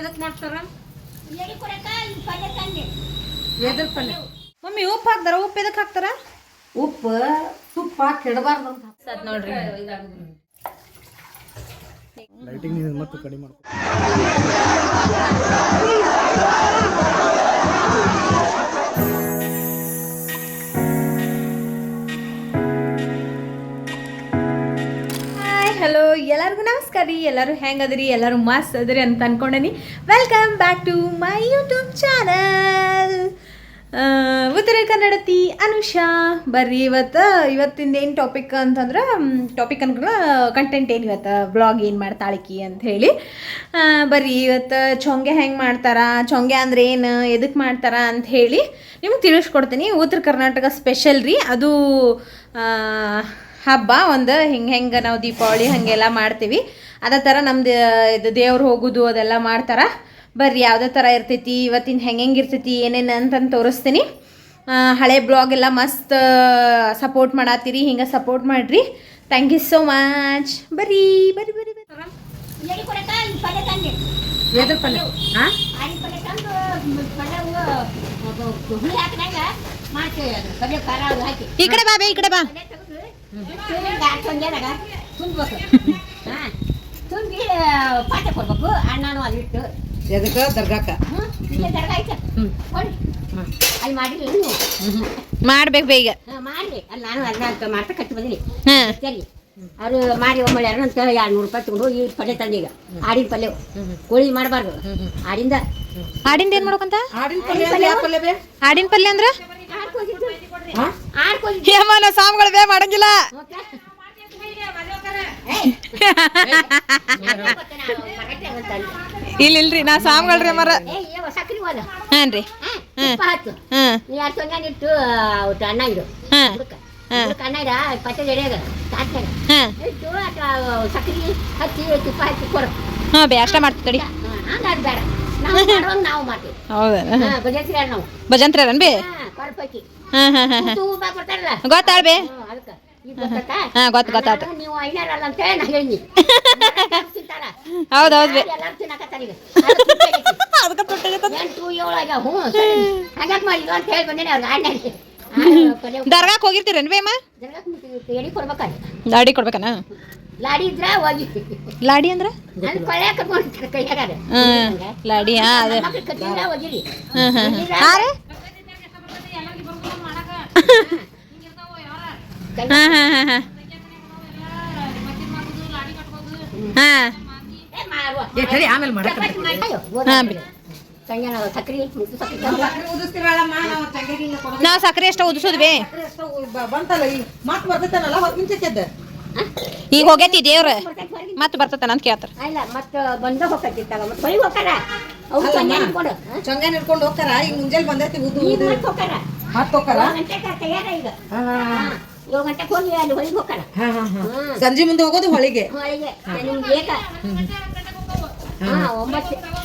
ಎದಕ್ ಮಾಡ್ತಾರ? ಎಲ್ಲಿ ಕೊಡಕ ಈ ಪಲ್ಯ ತಂದೆ. ಎದ್ರ ಪಲ್ಯ? ಮಮ್ಮಿ ಉಪ್ಪು ಹಾಕ್ತಾರ ಉಪ್ಪು ಎದಕ್ ಹಾಕ್ತಾರ? ಉಪ್ಪು ತುಪ್ಪ ಕೆಡಬಾರ್ದು ಅಂತ. ನೋಡ್ರಿ. ಲೈಟಿಂಗ್ ನೀನು ಮತ್ತೆ ಕಡಿಮೆ ಮಾಡ್ಕೊ. ಎಲ್ಲರಿಗೂ ನಮಸ್ಕಾರ ರೀ. ಎಲ್ಲರೂ ಹೆಂಗದ್ರಿ? ಎಲ್ಲರೂ ಮಸ್ತ್ ಅದ್ರಿ ಅಂತ ಅನ್ಕೊಂಡೇನಿ. Welcome back to my YouTube channel Uttara Kannadathi Anusha. ಬರ್ರಿ ಇವತ್ತು, ಇವತ್ತಿಂದ ಏನು ಟಾಪಿಕ್ ಅಂತಂದ್ರೆ ಟಾಪಿಕ್ ಅನ್ಕೊಂಡ್ರೆ ಕಂಟೆಂಟ್ ಏನು ಇವತ್ತು? ಬ್ಲಾಗ್ ಏನು ಮಾಡ್ತಾಳಿಕಿ ಅಂತ ಹೇಳಿ. ಬರ್ರಿ ಇವತ್ತು ಚೊಂಗೆ ಹೆಂಗೆ ಮಾಡ್ತಾರ? ಚೊಂಗೆ ಅಂದ್ರೆ ಏನು ಎದಕ್ಕೆ ಮಾಡ್ತಾರ ಅಂತ ಹೇಳಿ ನಿಮ್ಗೆ ತಿಳಿಸ್ಕೊಡ್ತೀನಿ. ಉತ್ತರ ಕರ್ನಾಟಕ ಸ್ಪೆಷಲ್ ರೀ. ಅದು ಹಬ್ಬ ಒಂದು ಹಿಂಗೆ ಹೆಂಗೆ ನಾವು ದೀಪಾವಳಿ ಹಾಗೆಲ್ಲ ಮಾಡ್ತೀವಿ. ಅದೇ ಥರ ನಮ್ದು ಇದು ದೇವ್ರು ಹೋಗೋದು ಅದೆಲ್ಲ ಮಾಡ್ತಾರೆ. ಬರ್ರಿ ಯಾವುದೇ ಥರ ಇರ್ತೈತಿ ಇವತ್ತಿನ ಹೆಂಗೆ ಹೆಂಗೆ ಇರ್ತೈತಿ ಏನೇನು ಅಂತಂದು ತೋರಿಸ್ತೀನಿ. ಹಳೆ ಬ್ಲಾಗ್ ಎಲ್ಲ ಮಸ್ತ್ ಸಪೋರ್ಟ್ ಮಾಡತ್ತೀರಿ ಹಿಂಗೆ ಸಪೋರ್ಟ್ ಮಾಡಿರಿ. ಥ್ಯಾಂಕ್ ಯು ಸೋ ಮಚ್ ಬರ್ರಿ ಬರ್ರಿ ಬರ್ರಿ ಈ ಎದ್ರ ಪಲ್ಯ? ಹಾಂ ಕಡೆ ಬಾ ಬೇ ಈ ಕಡೆ ಬಾ. ತುಂಬ್ಬೇಕು ಹಾಂ ತುಂಬಿ ಪಾಠ ಕೊಡ್ಬೇಕು ಅಣ್ಣನೂ ಅಲ್ಲಿಟ್ಟು ಎದಕ್ಕೆ ದರ್ಗಾಕ ಹ್ಞೂ ಇಲ್ಲೇ ದರ್ಗ ಐತೆ ಕೊಡಿ ಅಲ್ಲಿ ಮಾಡಿಲ್ಲ ನೀವು ಮಾಡ್ಬೇಕು ಬೇಗ. ಮಾಡಿ ಅಲ್ಲಿ ನಾನು ಅದನ್ನ ಮಾಡ್ತಾ ಕಟ್ಟಿ ಬಂದಿನಿ ಹಾಂ. ಸರಿ ಅವರು ಮಾಡಿ ಒಮ್ಮೆ ಅಂತ ಎರಡು ನೂರು ರೂಪಾಯಿ ತಗೊಂಡು ಈ ಪಲ್ಯ ಈಗ ಆಡಿನ ಪಲ್ಯ ಕೋಳಿ ಮಾಡಬಾರ್ದು ಆಡಿಂದ ಆಡಿಂದ ಏನು ಮಾಡ್ಬೇಕಂತ ಆಡಿನ ಪಲ್ಯ ಆಡಿನ ಪಲ್ಯ ಅಂದ್ರೆ? ಆಡ್ಕೋದಿತ್ತು ಹಾ? ಆಡ್ಕೋದಿತ್ತು ಯಮ್ಮ ಸಾಮ್ಗಳು ಬೇ ಮಾಡಂಗಿಲ್ಲ. ಇಲ್ಲ ಇಲ್ರಿ ನಾ ಸಾಮ್ಗಳ್ರಿ ಮರ ಹಾನ್ರಿ ಹಾಂ ಬೇ ಅಷ್ಟ ಮಾಡ್ತೀವಿ ಹೌದಾ ಭಜಂತ್ರ ಬೇ? ಹಾಂ ಹಾಂ ಹಾಂ ಹಾಂ ಹಾಂ ತೂಬ ಬರ್ತಾರಲ್ಲ ಗೊತ್ತಾಳ ಬೇ. ಹ್ಮ್, ಅದಕ್ಕ. ಈಗ ಗೊತ್ತಾತಾ? ಹಾಂ ಗೊತ್ತು ಗೊತ್ತಾಯ್ತು. ನಾನು ನೀವು ಐನಾರಲ್ಲ ಅಂತ ಹೇಳಿ ನಾ ಹೇಳಿನಿ ತಿಂತಾರ? ಹೌದು ಹೌದು ಬೇ. ಎಲ್ಲಾರು ತಿನ್ನಕತ್ತಾರ ಈಗ. ಅದು ತುಟ್ಟಾಗೈತಿ. ಅದಕ್ಕೆ ತೊಟ್ಟಾಗೈತೆ ಎಂಟು ಏಳು ಆಗ್ಯಾವ ಹ್ಞೂ ಸರಿ. ಅಂತ ಹೇಳಿ ಬಂದೇನೆ ಅವ್ರಿಗೆ ಹೋಗಿರ್ತೀರೇನು ಬೇ ಅಮ್ಮ? ಎಡಿ ಕೊಡ್ಬೇಕಾದ್ರೆ ಲಾಡಿ ಕೊಡ್ಬೇಕನ? ಲಾಡಿ ಇದ್ರ ಹೋಗಿ. ಲಾಡಿ ಅಂದ್ರೆ? ಹಾಂ ಲಾಡಿ ಹಾಂ ಅದೇ. ಮಕ್ಳು ಕಟ್ಟಿದ್ರ ಹೋಗಿರಿ ಹಾಂ ಹಾಂ ಹಾಂ ರೀ. ಹಾಂ ಹಾಂ ಹಾಂ ಹಾಂ. ಹಾಂ. ನಾವು ಸಕ್ಕರೆ ಅಷ್ಟ ಉದಿಸೋದು ಬೇ ಬಂತಲ್ಲ ಈಗ ಹೋಗೈತಿ ದೇವ್ರ. ಮತ್ತೆ ಬರ್ತೈತೆ ಅಂತ ಕೇಳ್ತಾರ. ಅಲ್ಲ ಮತ್ತ ಬಂದ ಮತ್ತೆ ಚೊಂಗ ಹಿಡ್ಕೊಂಡು ಈಗ ಮುಂಜಾನೆ ಬಂದೈತಿ ಉದು ಈಗ ಉದು ಮತ್ತೆ ತಯಾರ ಈಗ. ಏಳು ಗಂಟೆಗೆ ಹೋಗಿ ಅಲ್ಲಿ. ಸಂಜೆ ಮುಂದೆ ಹೋಗೋದು ಹೊಳಿಗೆ? ಹೊಳಿಗೆ. ನಿಮ್ಗೆ ಏಕ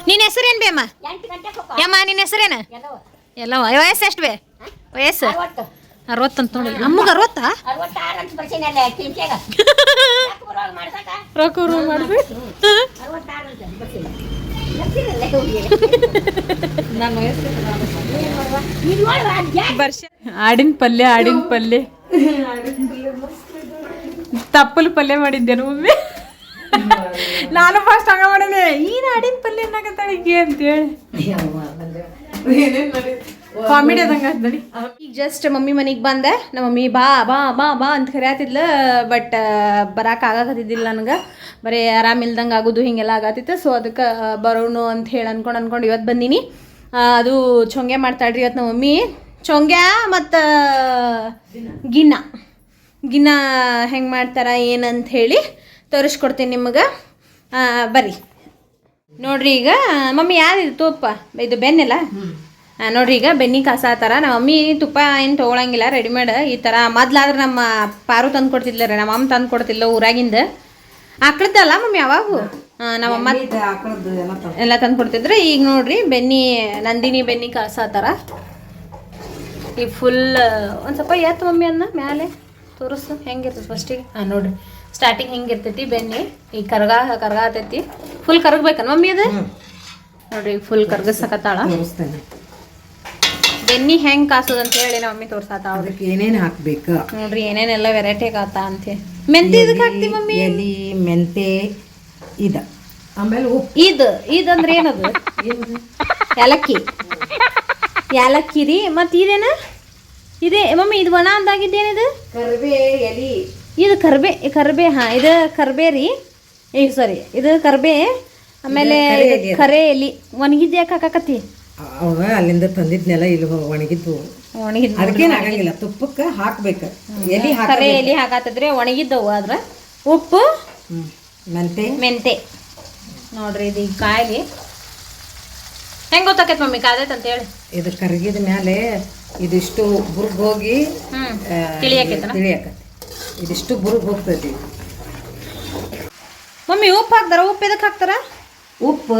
ನಿನ್ನ ಹೆಸರೇನು ಬೇ ಅಮ್ಮ? ಎಂಟು ಗಂಟೆಗೆ ಹೋಗ ಯಮ್ಮ ನಿನ್ನ ಹೆಸರೇನು? ಎಲ್ಲವ. ಎಲ್ಲ ವಯಸ್ಸು ಎಷ್ಟು ಬೇ? ವಯಸ್ಸು? ಅರವತ್ತಂತ ನೋಡಿ ಅಮ್ಮಗ ಅರವತ್ತಾ? ರೊಕ್ಕ ಆಡಿನ ಪಲ್ಯ ಆಡಿನ ಪಲ್ಯ. ತಪ್ಪಲು ಪಲ್ಯ ಮಾಡಿದ್ದೇನು ಮಮ್ಮಿ? ನಾನು ಫಸ್ಟ್ ಹಂಗ ಮಾಡಿದ್ದೆ ಈ ಆಡಿನ ಪಲ್ಯ ಅನ್ನಕತ್ತಾಳಿಗೆ ಅಂತೇಳಿ. ಕಾಮಿಡಿ ಅದಂಗ ನೋಡಿ. ಈಗ ಜಸ್ಟ್ ಮಮ್ಮಿ ಮನೆಗೆ ಬಂದೆ. ನಮ್ಮ ಮಮ್ಮಿ ಬಾ ಬಾ ಬಾ ಬಾ ಅಂತ ಕರೆಯತ್ತಿದ್ಲ ಬಟ್ ಬರಾಕ ಆಗಾಕತ್ತಿದ್ದಿಲ್ಲ ನನಗೆ. ಬರೀ ಆರಾಮಿಲ್ದಂಗೆ ಆಗೋದು ಹಿಂಗೆಲ್ಲ ಆಗತ್ತಿತ್ತು ಸೊ ಅದಕ್ಕೆ ಬರೋಣ ಅಂತ ಹೇಳಿ ಅನ್ಕೊಂಡು ಅನ್ಕೊಂಡು ಇವತ್ತು ಬಂದೀನಿ. ಅದು ಚೊಂಗೆ ಮಾಡ್ತಾಳ್ರಿ ಇವತ್ತು ನಮ್ಮ ಮಮ್ಮಿ. ಚೊಂಗೆ ಮತ್ತು ಗಿನ್ನ. ಗಿನ್ನ ಹೆಂಗೆ ಮಾಡ್ತಾರ ಏನಂತ ಹೇಳಿ ತೋರಿಸ್ಕೊಡ್ತೀನಿ ನಿಮಗೆ. ಬರ್ರಿ. ನೋಡ್ರಿ ಈಗ ಮಮ್ಮಿ ಯಾವ್ದು ತೋಪ್ಪ? ಇದು ಬೆನ್ನೆಲ್ಲ ನೋಡ್ರಿ ಈಗ ಬೆನ್ನಿ ಕಾಸ ಥರ. ನಮ್ಮ ಮಮ್ಮಿ ತುಪ್ಪ ಏನು ತೊಗೊಳಂಗಿಲ್ಲ ರೆಡಿಮೇಡ್ ಈ ಥರ. ಮೊದ್ಲಾದ್ರೆ ನಮ್ಮ ಪಾರು ತಂದು ಕೊಡ್ತಿದ್ಲ ರೀ ನಮ್ಮ ಅಮ್ಮ ತಂದು ಕೊಡ್ತಿಲ್ಲ ಊರಾಗಿಂದ. ಆಕಳದ್ದಲ್ಲ ಮಮ್ಮಿ ಯಾವಾಗೂ? ನಮ್ಮಮ್ಮ ಎಲ್ಲ ತಂದು ಕೊಡ್ತಿದ್ರು. ಈಗ ನೋಡ್ರಿ ಬೆನ್ನಿ ನಂದಿನಿ ಬೆನ್ನಿ ಕಾಸ ಥರ. ಈ ಫುಲ್ ಒಂದು ಸ್ವಲ್ಪ ಎತ್ತು ಮಮ್ಮಿ ಅನ್ನ ಮ್ಯಾಲೆ. ತೋರಿಸು ಹೆಂಗಿರ್ತದೆ ಫಸ್ಟಿಗೆ ಹಾಂ ನೋಡ್ರಿ ಸ್ಟಾರ್ಟಿಂಗ್ ಹೆಂಗೆ ಇರ್ತೈತಿ ಬೆನ್ನಿ. ಈಗ ಕರ್ಗ ಕರ್ಗ ಆತೈತಿ. ಫುಲ್ ಕರಗ್ಬೇಕನ್ ಮಮ್ಮಿ ಅದು? ನೋಡ್ರಿ ಫುಲ್ ಕರ್ಗಸಕತ್ತಾಳ ಬೆನ್ನಿ ಹೆಂಗ್ ಕಾಸೋದು ಅಂತ ಹೇಳಿ ನಮ್ಮ ಮಮ್ಮಿ ಅವ್ರಿಗೆ. ಅದಕ್ಕೆ ಏನೇನು ಹಾಕ್ಬೇಕು? ನೋಡ್ರಿ ಏನೇನೆಲ್ಲ ವೆರೈಟಿ ಆತ ಅಂತ ಮೆಂತಿ ಇದಕ್ಕೆ ಹಾಕ್ತಿ ಮಮ್ಮಿ? ಎಲಿ ಮೆಂತೆ ಇದ. ಆಮೇಲೆ ಉಪ್ಪು. ಇದು ಅಂದ್ರೆ ಏನದು? ಏಲಕ್ಕಿ ಏಲಕ್ಕಿ ರೀ ಮತ್ತ ಇದೇನ? ಇದೇ ಮಮ್ಮಿ ಇದು ಒಣ ಅಂದಾಗಿದ್ದೇನಿದು ಕರಿಬೇ ಎಲಿ. ಇದು ಕರ್ಬೆ ಕರ್ಬೆ ಹಾ ಇದು ಕರ್ಬೆ ರೀ. ಏ ಸಾರಿ ಇದು ಕರ್ಬೆ ಆಮೇಲೆ ಕರೆ ಇದು ಕರೆ ಎಲಿ. ಒಣಗಿದ್ದು ಯಾಕೆ ಹಾಕಾಕತ್ತಿ? ಅವ ಅಲ್ಲಿಂದ ತಂದಿದ್ನೆಲ್ಲ ಇಲ್ಲಿ ಒಣಗಿದ್ದು ಒಣಗಿದ್ ಅದಕ್ಕೇನು ಆಗಂಗಿಲ್ಲ ತುಪ್ಪಕ್ಕೆ ಹಾಕ್ಬೇಕು. ಎಲಿ ಹಾಕಿ ಕರೆ ಎಲಿ ಹಾಕಾತಿದ್ರೆ ಒಣಗಿದ್ದವು ಆದ್ರ ಉಪ್ಪು ಮೆಂತೆ. ಮೆಂತೆ. ನೋಡ್ರಿ ಇದು ಈಗ ಕಾಯ್ಲಿ. ಹೆಂಗ್ ಗೊತ್ತಾಕೈತೆ ಮಮ್ಮಿ ಕಾದೈತೆ ಅಂತ ಹೇಳಿ? ಇದು ಕರಗಿದ ಮೇಲೆ ಇದಿಷ್ಟು ಬುರ್ಗ್ ಹೋಗಿ ಆ, ಇದಿಷ್ಟು ಬುರ್ಗ್ ಹೋಗ್ತೈತಿ. ಮಮ್ಮಿ ಉಪ್ಪು ಹಾಕ್ತಾರ ಉಪ್ಪು ಎದಕ್ಕೆ ಹಾಕ್ತಾರ? ಉಪ್ಪು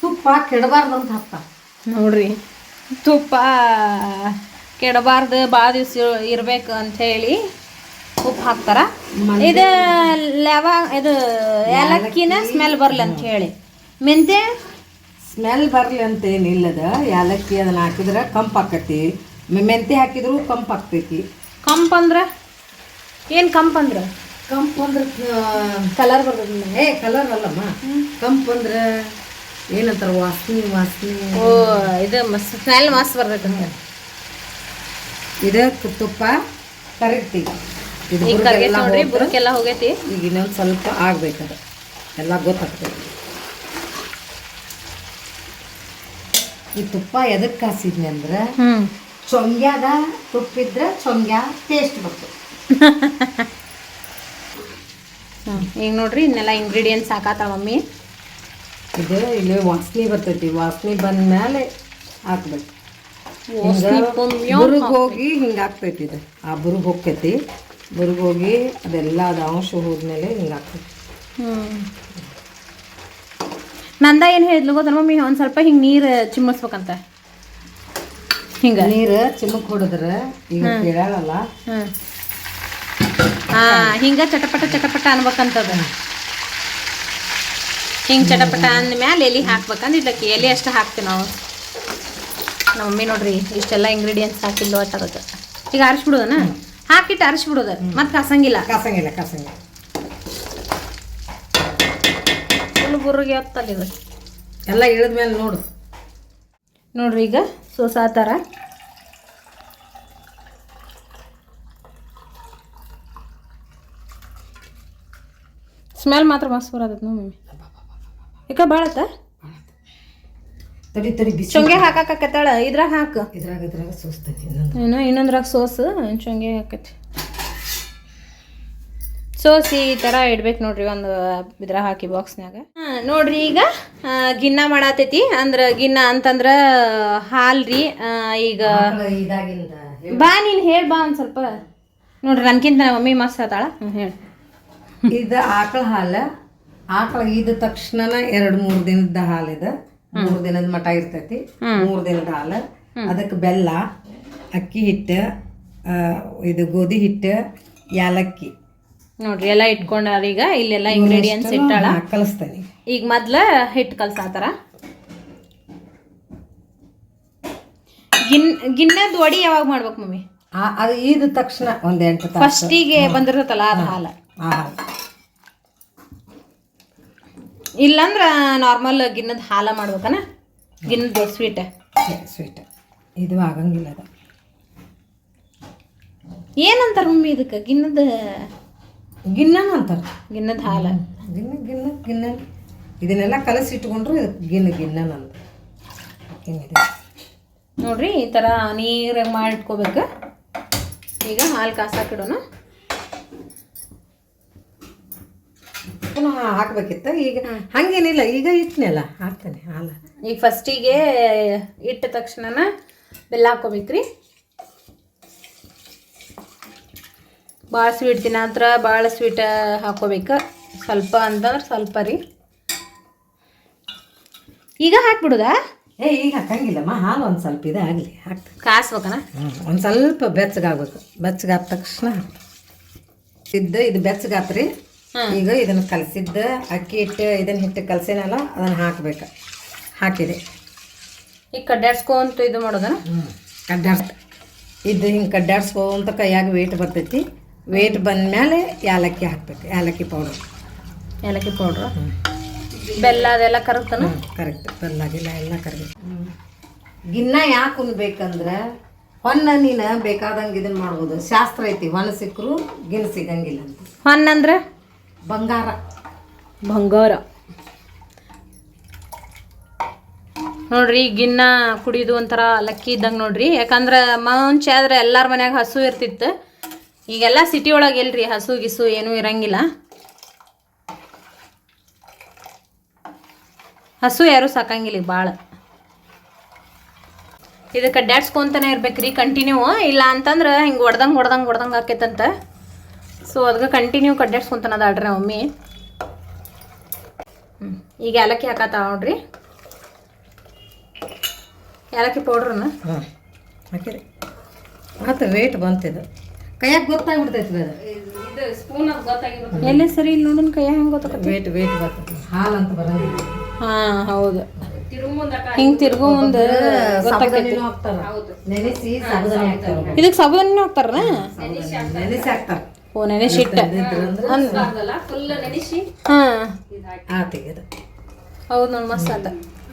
ತುಪ್ಪ ಕೆಡಬಾರ್ದು ಅಂತ ಹಾಕ್ತಾರ. ನೋಡ್ರಿ. ತುಪ್ಪ ಕೆಡಬಾರ್ದು ಭಾಳ ದಿವ್ಸ ಇರ್ಬೇಕು ಅಂತ ಹೇಳಿ ಉಪ್ಪು ಹಾಕ್ತಾರ. ಇದು ಲವ ಇದು ಏಲಕ್ಕಿನ ಸ್ಮೆಲ್ ಬರಲಿ ಅಂತ ಹೇಳಿ. ಮೆಂತೆ? ಸ್ಮೆಲ್ ಬರಲಿ ಅಂತ ಏನಿಲ್ಲದ. ಏಲಕ್ಕಿ ಅದನ್ನ ಹಾಕಿದ್ರೆ ಕಂಪ್ ಆಕತಿ. ಮೆಂತೆ ಹಾಕಿದ್ರು ಕಂಪ್ ಆಗ್ತೈತಿ. ಕಂಪ್ ಅಂದ್ರೆ? ಏನು ಕಂಪ್ ಅಂದ್ರೆ? ಕಂಪ್ ಅಂದ್ರೆ ಕಲರ್ ಬರ್ತದ ಏ ಕಲರ್ ಅಲ್ಲಮ್ಮ. ಕಂಪ್ ಅಂದ್ರೆ ಏನಂತಾರ ವಾಸನೆ ವಾಸನೆ. ಓ ಇದು ಮಸ್ ಸ್ಮೆಲ್ ಮಸ್ತ್ ಬರ್ತೈತೆ ಇದು ತುಪ್ಪ ಕರಿತೀವಿ ಇದು ಈಗ ಕರ್ಗೈತೆ ನೋಡ್ರಿ. ಬುರುಕೆಲ್ಲ ಹೋಗೈತಿ. ಈಗ ಇನ್ನೊಂದು ಸ್ವಲ್ಪ ಆಗ್ಬೇಕದು. ಎಲ್ಲ ಗೊತ್ತಾಗ್ತೈತಿ ಈ ತುಪ್ಪ ಎದಕ್ಕೆ ಕಾಸಿದ್ನಿ ಅಂದ್ರೆ ಚೊಂಗ್ಯಾದ ತುಪ್ಪಿದ್ರೆ ಚೊಂಗ್ಯ ಟೇಸ್ಟ್ ಬರ್ತದೆ. ಈಗ ನೋಡ್ರಿ ಇನ್ನೆಲ್ಲ ಇಂಗ್ರೀಡಿಯೆಂಟ್ಸ್ ಹಾಕಾತ ಮಮ್ಮಿ. ಇದು ಇಲ್ಲಿ ವಾಸನೆ ಬರ್ತೈತಿ. ವಾಸನೆ ಬಂದ ಮೇಲೆ ಹಾಕ್ಬೇಕು ಬುರುಗ್ ಹೋಗಿ ಹಿಂಗೆ ಹಾಕ್ತೈತಿ ಇದು. ಆ ಬುರುಗ್ ಹೋಗ್ತೈತಿ. ಬುರುಗ್ ಹೋಗಿ ಅದೆಲ್ಲ ಅದು ಅಂಶ ಹೋದ್ಮೇಲೆ ಹಿಂಗೆ ಹಾಕ್ತೈತಿ ನಂದ ಏನು ಹೇಳಿದ್ಲು ಗೊತ್ತ? ಮಮ್ಮಿ ಒಂದು ಸ್ವಲ್ಪ ಹಿಂಗೆ ನೀರು ಚಿಮ್ಮಸ್ಬೇಕಂತ. ಹಿಂಗೆ. ನೀರು ಚಿಮ್ಮಕ್ ಹೊಡೆದ್ರೆ ಈಗ ಕೇಳಲ್ಲ. ಹಾಂ ಹಿಂಗೆ ಚಟಪಟ ಚಟಪಟ ಅನ್ಬೇಕಂತದ. ಹಿಂಗೆ ಚಟಪಟ ಅಂದ್ಮೇಲೆ ಎಲೆ ಹಾಕ್ಬೇಕಂದ್ರೆ ಇದಕ್ಕೆ ಎಲೆ ಅಷ್ಟು ಹಾಕ್ತೀವಿ ನಾವು. ನಮ್ಮ ಮಮ್ಮಿ ನೋಡ್ರಿ ಇಷ್ಟೆಲ್ಲ ಇಂಗ್ರೀಡಿಯೆಂಟ್ಸ್ ಹಾಕಿಲ್ಲ ಒಟ್ಟು ಅದಕ್ಕೆ ಈಗ ಅರಿಸ್ಬಿಡೋದನ ಹಾಕಿಟ್ಟು ಅರಿಸ್ಬಿಡೋದು ಮತ್ತೆ ಕಸಂಗಿಲ್ಲ? ಕಸಂಗಿಲ್ಲ ಕಸಂಗಿಲ್ಲ. ಫುಲ್ ಬುರ್ರಿಗೆ ಹೊತ್ತಲ್ಲ ಇದು. ಎಲ್ಲ ಇಳಿದ್ಮೇಲೆ ನೋಡು. ನೋಡ್ರಿ ಈಗ ಸೋಸಾತಾರ ಸ್ಮೆಲ್ ಮಾತ್ರ ಮಸ್ತ್ ಬರತೈತೆ ನೋಡಿ ಮಮ್ಮಿ. ಯಾಕ ಭಾಳತ್ತ ತಡಿ ತಡಿ ಬಿಸಿ ಚೊಂಗೆ ಹಾಕಾಕತ್ತಾಳ ಇದ್ರಾಗ ಹಾಕು. ಇದ್ರಾಗ ಇದ್ರಾಗ ಸೋಸ್ತೈತಿ ಇನ್ನೊಂದು ಏನು ಇನ್ನೊಂದ್ರಾಗ ಸೋಸು ಚೊಂಗೆ ಹಾಕತಿ ಸೋಸಿ ಈ ಥರ ಇಡ್ಬೇಕು ನೋಡ್ರಿ ಒಂದು ಇದ್ರ ಹಾಕಿ ಬಾಕ್ಸ್ನ್ಯಾಗ. ಹಾಂ ನೋಡ್ರಿ ಈಗ ಗಿನ್ನ ಮಾಡತೈತಿ. ಅಂದ್ರೆ ಗಿನ್ನ ಅಂತಂದ್ರೆ ಹಾಲು ರೀ ಈಗ ಬಾ ನೀನು ಹೇಳಿ ಬಾ ಒಂದು ಸ್ವಲ್ಪ. ನೋಡ್ರಿ ನನ್ಕಿಂತ ಮಮ್ಮಿ ಮಸ್ತ್ ಆತಾಳ. ಹ್ಞೂ ಹೇಳಿ. ಇದು ಆಕಳ ಹಾಲು ಆಕಳ ಇದ ತಕ್ಷಣನ ಎರಡ್ ಮೂರ್ ದಿನದ ಹಾಲು ಮೂರ್ ಮೂರು ದಿನದ ಮಟ ಇರ್ತೈತಿ. ಮೂರ್ ದಿನದ ಹಾಲು. ಅದಕ್ಕೆ ಬೆಲ್ಲ ಅಕ್ಕಿ ಹಿಟ್ಟ ಇದು ಗೋಧಿ ಹಿಟ್ಟ ಯಾಲಕ್ಕಿ. ನೋಡ್ರಿ ಎಲ್ಲ ಇಟ್ಕೊಂಡಾರ ಈಗ. ಇಲ್ಲೆಲ್ಲ ಇಂಗ್ರೀಡಿಯೆಂಟ್ಸ್ ಇಟ್ಟಾಳ. ಕಲಿಸ್ತೇನೆ. ಈಗ ಮೊದ್ಲ ಹಿಟ್ಟು ಕಲ್ಸಾತಾರ. ಗಿನ್ ಗಿನ್ನದ ವಡಿ ಯಾವಾಗ ಮಾಡ್ಬೇಕು ಮಮ್ಮಿ? ಆ- ಅದು ಇದ ತಕ್ಷಣ ಒಂದ್ ಎಂಟು ಫಸ್ಟಿಗೆ ಬಂದಿರತ್ತಲ್ಲ ಅದು ಹಾಲು. ಆ ಹಾಲು. ಇಲ್ಲಂದ್ರ ನಾರ್ಮಲ್ ಗಿನ್ನದ ಹಾಲ ಮಾಡ್ಬೇಕನ? ಗಿನ್ನದ ಸ್ವೀಟ್ ಸ್ವೀಟ್ ಇದು ಆಗಂಗಿಲ್ಲ ಅದು. ಏನಂತಾರ ಮಮ್ಮಿ ಇದಕ್ಕೆ? ಗಿನ್ನದ ಗಿನ್ನನ ಅಂತಾರೆ. ಗಿನ್ನದ ಹಾಲ. ಗಿನ್ನ ಗಿನ್ನ ಗಿನ್ನ ಇದನ್ನೆಲ್ಲ ಕಲಸಿ ಇಟ್ಕೊಂಡ್ರು ಇದಕ್ಕೆ ಗಿನ್ನ ಗಿನ್ನನ ಅಂತ. ನೋಡ್ರಿ ಈ ಥರ ನೀರಾಗಿ ಮಾಡಿಟ್ಕೋಬೇಕು. ಈಗ ಹಾಲು ಕಾಸಾಕಿಡೋಣ ಪುನಃ ಹಾಕ್ಬೇಕಿತ್ತ. ಈಗ ಹಂಗೇನಿಲ್ಲ ಈಗ ಇಟ್ನಲ್ಲ ಹಾಕ್ತೇನೆ ಹಾಲು ಈಗ ಫಸ್ಟಿಗೆ ಇಟ್ಟ ತಕ್ಷಣನ ಬೆಲ್ಲ ಹಾಕೋಬೇಕ್ರಿ. ಭಾಳ ಸ್ವೀಟ್ ತಿನ್ನತ್ರ ಭಾಳ ಸ್ವೀಟ್ ಹಾಕೋಬೇಕು. ಸ್ವಲ್ಪ ಅಂತಂದ್ರೆ ಸ್ವಲ್ಪ ರೀ. ಈಗ ಹಾಕ್ಬಿಡುದಾ? ಏ ಈಗ ಹಾಕಂಗಿಲ್ಲಮ್ಮ ಹಾಲು ಒಂದು ಸ್ವಲ್ಪ ಇದೆ ಆಗಲಿ ಹಾಕ್ತ. ಕಾಸ್ಬೇಕನ? ಒಂದು ಸ್ವಲ್ಪ ಬೆಚ್ಚಗಾಗ್ಬೇಕು ಬೆಚ್ಚಗಾದ ತಕ್ಷಣ ಇದ್ದು ಇದು ಬೆಚ್ಚಗಾತ್ರಿ. ಈಗ ಇದನ್ನು ಕಲಸಿದ್ದ ಅಕ್ಕಿ ಹಿಟ್ಟು ಇದನ್ನು ಹಿಟ್ಟು ಕಲಸಿನಲ್ಲ ಅದನ್ನು ಹಾಕಬೇಕು. ಹಾಕಿದೆ. ಈಗ ಕಡ್ಡಾಡ್ಸ್ಕೊಂತ ಇದು ಮಾಡೋದನ? ಕಡ್ಡಾಡ್ಸ್ ಇದು ಹಿಂಗೆ ಕಡ್ಡಾಡ್ಸ್ಕೊಂತ ಕೈಯಾಗ ವೇಟ್ ಬರ್ತೈತಿ. ವೇಟ್ ಬಂದಮೇಲೆ ಏಲಕ್ಕಿ ಹಾಕ್ಬೇಕು ಏಲಕ್ಕಿ ಪೌಡ್ರ್ ಏಲಕ್ಕಿ ಪೌಡ್ರು ಬೆಲ್ಲ ಅದೆಲ್ಲ ಕರಗ್ತಾನ? ಕರೆಕ್ಟ್ ಬೆಲ್ಲ ಗಿಲ್ಲ ಎಲ್ಲ ಕರೆಕ್ಟ್ ಗಿನ್ನ ಯಾಕೆ ಉಣ್ಬೇಕಂದ್ರೆ ಹೊನ್ನ ನೀನು ಬೇಕಾದಂಗೆ ಇದನ್ನ ಮಾಡ್ಬೋದು. ಶಾಸ್ತ್ರ ಐತಿ ಹೊನ್ನ ಸಿಕ್ಕರು ಗಿನ್ನ ಸಿಗಂಗಿಲ್ಲ ಅಂತ. ಹೊನ್ನಂದ್ರೆ ಬಂಗಾರ. ಬಂಗಾರ. ನೋಡ್ರಿ, ಗಿನ್ನ ಕುಡಿದು ಒಂಥರ ಲಕ್ಕಿ ಇದ್ದಂಗೆ ನೋಡ್ರಿ. ಯಾಕಂದ್ರೆ ಮುಂಚೆ ಆದ್ರೆ ಎಲ್ಲಾರ ಮನ್ಯಾಗ ಹಸು ಇರ್ತಿತ್ತು. ಈಗೆಲ್ಲ ಸಿಟಿ ಒಳಗೆ ಇಲ್ರಿ, ಹಸು ಗಿಸು ಏನೂ ಇರಂಗಿಲ್ಲ. ಹಸು ಯಾರು ಸಾಕಂಗಿಲ್ಲ ಭಾಳ ಇದಕ್ಕೆ ಕಡ್ಡಾಡ್ಸ್ಕೊಂತಾನೆ ಇರ್ಬೇಕ್ರಿ ಕಂಟಿನ್ಯೂ ಇಲ್ಲ ಅಂತಂದ್ರೆ ಹಿಂಗೆ ಹೊಡ್ದಂಗೆ ಹೊಡ್ದಂಗೆ ಹೊಡ್ದಂಗೆ ಆಕೈತಂತ. ಸೊ ಅದಕ್ಕೆ ಕಂಟಿನ್ಯೂ ಕಡ್ಡಾಡ್ಸ್ಕೊಂತಾನದ ಆಡ್ರಿ ಮಮ್ಮಿ ಹ್ಮ್. ಈಗ ಏಲಕ್ಕಿ ಹಾಕತ್ತಾವ ನೋಡ್ರಿ. ಏಲಕ್ಕಿ ಪೌಡ್ರನ್ನ ಹ್ಞೂ ಹಾಕಿರಿ. ಮತ್ತು ವೇಟ್ ಬಂತಿದು ಕೈಯಾಗ ಗೊತ್ತಾಗ್ಬಿಡ್ತೈತಿ ಅದು ಎಲ್ಲಿ ಸರಿ ಇಲ್ಲಿ ನೋಡೋಣ ಕೈಯಾಗ ಹೆಂಗೆ ಗೊತ್ತಾಗುತ್ತೆ ವೇಟ್ ವೇಟ್ ಬರ್ತೈತಿ ಹಾಲು ಅಂತ ಬರಂಗಿಲ್ಲ ಹಾಂ ಹೌದು. ಹಿಂಗ್ ತಿರ್ಗೋ ಮುಂದೆ ಗೊತ್ತಾಗ್ತೈತಿ ಸಾಬುದಾನಿ ಇದಕ್ಕೆ ಸಾಬುದಾನಿನೂ ಹಾಕ್ತಾರ ನೆನೆಸಿ ಹಾಕ್ತಾರ. ಓ ನೆನೆಸಿಟ್ಟ ಹಾಂ. ಆತು ಇದು ಹೌದು ನೋಡಿ ಮಸ್ತ್ ಆತ.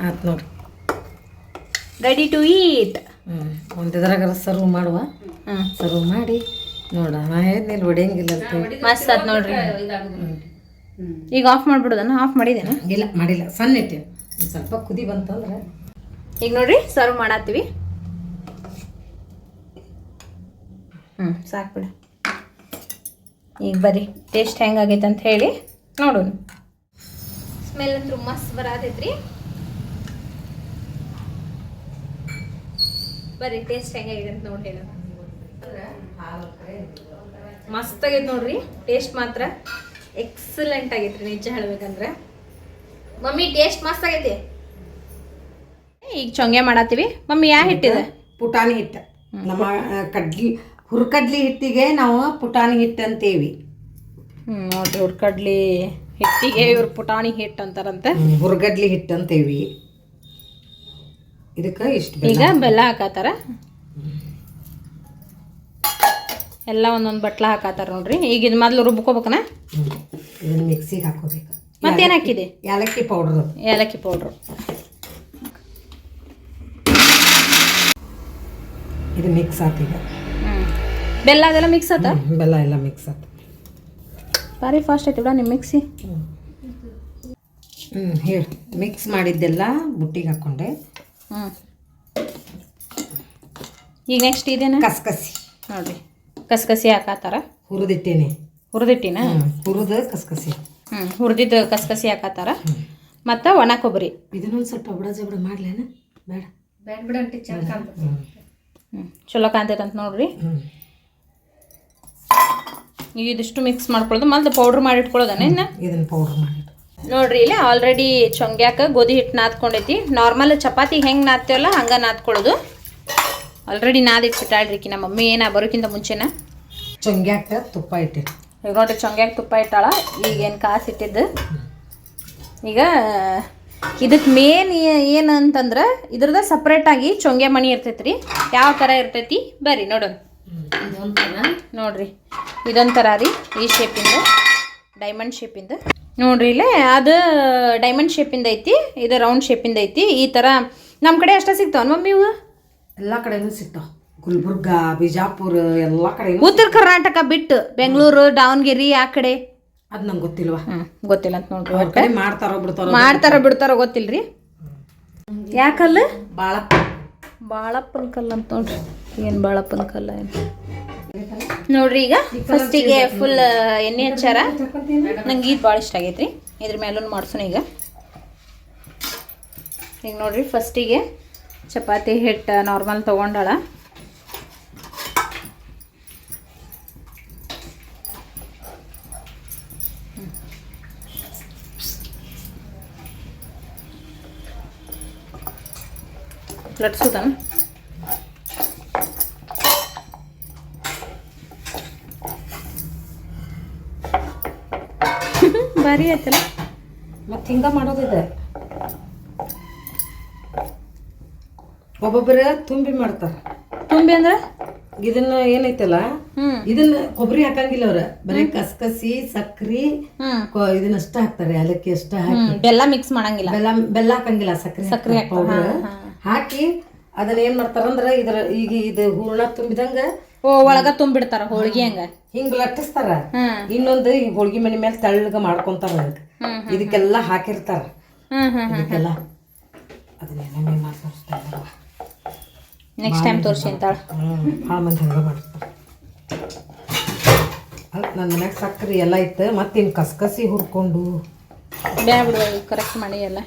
ಆತು ನೋಡಿ. ರೆಡಿ ಟು ಈಟ್ ಹ್ಞೂ ಒಂದು ಇದ್ರಾಗ ಸರ್ವ್ ಮಾಡುವ. ಹ್ಞೂ ಸರ್ವ್ ಮಾಡಿ. ನೋಡ ನಾ ಹೇಳಿದ್ನಿಲ್ಲ ಹೊಡೆಯಂಗಿಲ್ಲ ಅಂತ. ಮಸ್ತ್ ಆತ್ ನೋಡ್ರಿ. ಈಗ ಆಫ್ ಮಾಡ್ಬಿಡೋದನ್ನ? ಆಫ್ ಮಾಡಿದೇನ? ಇಲ್ಲ ಮಾಡಿಲ್ಲ. ಸಣ್ಣ ಇಟ್ಟಿವಿ ಸ್ವಲ್ಪ ಕುದಿ ಬಂತಂದ್ರೆ. ಈಗ ನೋಡ್ರಿ ಸರ್ವ್ ಮಾಡತ್ತೀವಿ. ಹ್ಞೂ ಸಾಕು ಬಿಡು. ಈಗ ಬರ್ರಿ ಟೇಸ್ಟ್ ಹೆಂಗಾಗೈತೆ ಅಂತ ಹೇಳಿ ನೋಡೋಣ. ಸ್ಮೆಲ್ ಅಂತೂ ಮಸ್ತ್ ಬರತೈತ್ರಿ. ಬರ್ರಿ ಟೇಸ್ಟ್ ಹೆಂಗಾಗಿದೆ ಅಂತ ನೋಡಿ ಹೇಳ ಮಸ್ತ್ ಆಗೈತೆ ನೋಡ್ರಿ ಟೇಸ್ಟ್ ಮಾತ್ರ ಎಕ್ಸಲೆಂಟ್ ಆಗೈತ್ರಿ ನಿಜ ಹೇಳ್ಬೇಕಂದ್ರೆ. ಮಮ್ಮಿ ಟೇಸ್ಟ್ ಮಸ್ತ್ ಆಗೈತಿ. ಈಗ ಚೊಂಗೆ ಮಾಡತ್ತೀವಿ ಮಮ್ಮಿ ಯಾ ಹಿಟ್ಟಿದೆ? ಪುಟಾಣಿ ಹಿಟ್ಟು. ನಮ್ಮ ಕಡ್ಲಿ ಹುರ್ಕಡ್ಲಿ ಹಿಟ್ಟಿಗೆ ನಾವು ಪುಟಾಣಿ ಹಿಟ್ಟು ಅಂತೀವಿ. ನೋಡ್ರಿ ಇವ್ರ ಹಿಟ್ಟಿಗೆ ಇವ್ರು ಪುಟಾಣಿ ಹಿಟ್ಟು ಅಂತಾರಂತೆ. ಹುರ್ಗಡ್ಲಿ ಹಿಟ್ಟು ಅಂತೀವಿ. ಇದಕ್ಕೆ ಇಷ್ಟು ಈಗ ಬೆಲ್ಲ ಹಾಕತ್ತಾರ? ಎಲ್ಲ ಒಂದೊಂದು ಬಟ್ಲ ಹಾಕತ್ತಾರ ನೋಡ್ರಿ. ಈಗ ಇದು ಮೊದ್ಲು ರುಬ್ಕೋಬೇಕನ. ಇದನ್ನ ಮಿಕ್ಸಿಗೆ ಹಾಕೋಬೇಕು. ಮತ್ತೇನು ಹಾಕಿದೆ? ಏಲಕ್ಕಿ ಪೌಡ್ರು. ಏಲಕ್ಕಿ ಪೌಡ್ರು. ಇದು ಮಿಕ್ಸ್ ಹ್ಞೂ ಬೆಲ್ಲ ಅದೆಲ್ಲ ಮಿಕ್ಸ್ ಆತ? ಬೆಲ್ಲ ಎಲ್ಲ ಮಿಕ್ಸ್ ಆತ. ಭಾರಿ ಫಾಸ್ಟ್ ಐತಿ ಬಿಡ ನಿಮ್ಮ ಮಿಕ್ಸಿ ಹ್ಞೂ ಹೇಳಿ. ಮಿಕ್ಸ್ ಮಾಡಿದ್ದೆಲ್ಲ ಬುಟ್ಟಿಗೆ ಹಾಕ್ಕೊಂಡೆ ಹ್ಞೂ ಈಗ ನೆಕ್ಸ್ಟ್ ಇದೇನ? ಕಸ್ಕಸಿ. ನೋಡಿರಿ ಕಸ್ಕಸಿ ಹಾಕತ್ತಾರ ಹುರಿದಿಟ್ಟೇನೆ. ಹುರಿದಿಟ್ಟಿನ? ಹುರಿದು ಕಸ್ಕಸಿ. ಹ್ಞೂ ಹುರಿದಿದ್ದು ಕಸ್ಕಸಿ ಹಾಕತ್ತಾರ ಮತ್ತು ಒಣ ಕೊಬ್ಬರಿ. ಇದನ್ನೊಂದು ಸ್ವಲ್ಪ ಬುಡ ಜಬಡ ಮಾಡ್ಲೇನ? ಬೇಡ. ಬೇಡ ಹ್ಞೂ ಚಲೋ ಕಾಣ್ತೈತೆ ಅಂತ ನೋಡ್ರಿ ಈಗ ಇದಿಷ್ಟು ಮಿಕ್ಸ್ ಮಾಡ್ಕೊಳ್ಳೋದು ಮತ್ತೆ ಪೌಡ್ರ್ ಮಾಡಿ ಇಟ್ಕೊಳ್ಳೋದನ್ನ ಇನ್ನು? ಇದನ್ನ ಪೌಡ್ರ್ ಮಾಡಿ ನೋಡ್ರಿ ಇಲ್ಲಿ ಆಲ್ರೆಡಿ ಚೊಂಗ್ಯಾಕ ಗೋಧಿ ಹಿಟ್ಟು ನಾದ್ಕೊಂಡೈತಿ. ನಾರ್ಮಲ್ ಚಪಾತಿ ಹೆಂಗೆ ನಾದ್ತೇವಲ್ಲ ಹಂಗೆ ನಾದ್ಕೊಳ್ಳೋದು. ಆಲ್ರೆಡಿ ನಾದಿಟ್ಬಿಟ್ಟಾಳ್ರಿ ನಮ್ಮ ಮಮ್ಮಿ ಏನ ಬರೋಕ್ಕಿಂತ ಮುಂಚೆನ? ಚೊಂಗ್ಯಾಕ ತುಪ್ಪ ಇಟ್ಟಿರಿ. ಈಗ ನೋಡ್ರಿ ಚೊಂಗ್ಯಾಕ ತುಪ್ಪ ಇಟ್ಟಾಳ. ಈಗ ಏನು ಕಾಸು ಇಟ್ಟಿದ್ದು? ಈಗ ಇದಕ್ಕೆ ಮೇನ್ ಏನು ಅಂತಂದ್ರೆ ಇದ್ರದ ಸಪ್ರೇಟಾಗಿ ಚೊಂಗೆ ಮಣಿ ಇರ್ತೈತಿ ರೀ ಯಾವ ಥರ ಇರ್ತೈತಿ? ಬರ್ರಿ ನೋಡೋಣ. ನೋಡ್ರಿ ಇದೊಂಥರ ರೀ ಈ ಶೇಪಿಂದ ಡೈಮಂಡ್ ಶೇಪಿಂದ ನೋಡ್ರಿ ಇಲ್ಲೇ ಅದು ಡೈಮಂಡ್ ಶೇಪಿಂದ ಐತಿ ಇದು ರೌಂಡ್ ಶೇಪಿಂದ ಐತಿ ಈ ಥರ ನಮ್ಮ ಕಡೆ ಅಷ್ಟ ಸಿಗ್ತಾವ ಮಮ್ಮಿ ಇವು? ಎಲ್ಲ ಕಡೆನೂ ಸಿಗ್ತಾವ. ಗುಲ್ಬರ್ಗ ಬಿಜಾಪುರ ಎಲ್ಲ ಕಡೆ ಉತ್ತರ ಕರ್ನಾಟಕ ಬಿಟ್ಟು ಬೆಂಗಳೂರು ದಾವಣಗೆರೆ ಆ ಕಡೆ? ಅದು ನಂಗೆ ಗೊತ್ತಿಲ್ವಾ? ಗೊತ್ತಿಲ್ಲ ಅಂತ ನೋಡ್ರಿ ಮಾಡ್ತಾರೋ ಬಿಡ್ತಾರೋ ಮಾಡ್ತಾರ ಬಿಡ್ತಾರೋ ಗೊತ್ತಿಲ್ರಿ? ಯಾಕಲ್ಲ? ಭಾಳ ಬಾಳಪ್ಪನ ಕಲ್ಲ ಅಂತ ನೋಡ್ರಿ. ಏನು ಬಾಳಪ್ಪನ ಕಲ್ಲ ಏನು? ನೋಡ್ರಿ ಈಗ ಫಸ್ಟಿಗೆ ಫುಲ್ ಎಣ್ಣೆ ಹಚ್ಚಾರ ನಂಗೆ ಇದು ಭಾಳ ಇಷ್ಟ ಆಗೈತ್ರಿ. ಇದ್ರ ಮೇಲೂ ಮಾಡ್ಸೋಣ ಈಗ. ಈಗ ನೋಡ್ರಿ ಫಸ್ಟಿಗೆ ಚಪಾತಿ, ಹಿಟ್ಟು ನಾರ್ಮಲ್ ತೊಗೊಂಡಾಳ. ಲಟ್ಸುದನ ಭಾರಿ ಆಯ್ತಲ್ಲ? ಮತ್ತೆ ಹಿಂಗೆ ಮಾಡೋದಿದೆ ಒಬ್ಬೊಬ್ಬರ ತುಂಬಿ ಮಾಡ್ತಾರ. ತುಂಬಿ ಅಂದ್ರೆ? ಇದನ್ನ ಏನೈತಲ್ಲ? ಇದನ್ನ ಕೊಬ್ಬರಿ ಹಾಕಂಗಿಲ್ಲ ಅವ್ರ. ಬರೀ ಕಸ್ಕಸಿ ಸಕ್ರಿ ಇದನ್ನಷ್ಟ ಹಾಕ್ತಾರೆ ಅದಕ್ಕೆ ಅಷ್ಟ ಹಾಕಿ. ಬೆಲ್ಲ ಮಿಕ್ಸ್ ಮಾಡಂಗಿಲ್ಲ. ಬೆಲ್ಲ ಬೆಲ್ಲ ಹಾಕಂಗಿಲ್ಲ ಸಕ್ರಿ ಸಕ್ರಿ ಹಾಕಿ ಅದನ್ನ ಏನ್ ಮಾಡ್ತಾರಂದ್ರ ಇದ್ರ ಈಗ ಇದು ಹೂರ್ಣ ತುಂಬಿದಂಗ ಓ ಒಳಗ ತುಂಬಿಡ್ತಾರ ಹೋಳಿಗೆ ಹಂಗ. ಹಿಂಗ್ ಲಟ್ಟಿಸ್ತಾರ. ಇನ್ನೊಂದು ಈ ಹೋಳ್ಗಿ ಮನಿ ಮೇಲೆ ತಳ್ಳಗ ಮಾಡ್ಕೊಂತಾರ ಇದಕ್ಕೆಲ್ಲ ಹಾಕಿರ್ತಾರ. ಇದಕ್ಕೆಲ್ಲ. ಅದನ್ನೆಲ್ಲ ನೆಕ್ಸ್ಟ್ ಟೈಮ್ ತೋರಿಸಿ ಅಂತಾಳ. ಹ್ಮ್ ಭಾಳ ಮಂದಿ ಹಂಗ ಮಾಡ್ತಾರೆ ನನ್ನ ಮನ್ಯಾಗ ಸಕ್ರೆ ಎಲ್ಲ ಇತ್ತು ಮತ್ತೆ ಇನ್ ಕಸ್ಕಸಿ ಹುರ್ಕೊಂಡು. ಕರೆಕ್ಟ್ ಮಾಡಿ ಎಲ್ಲ.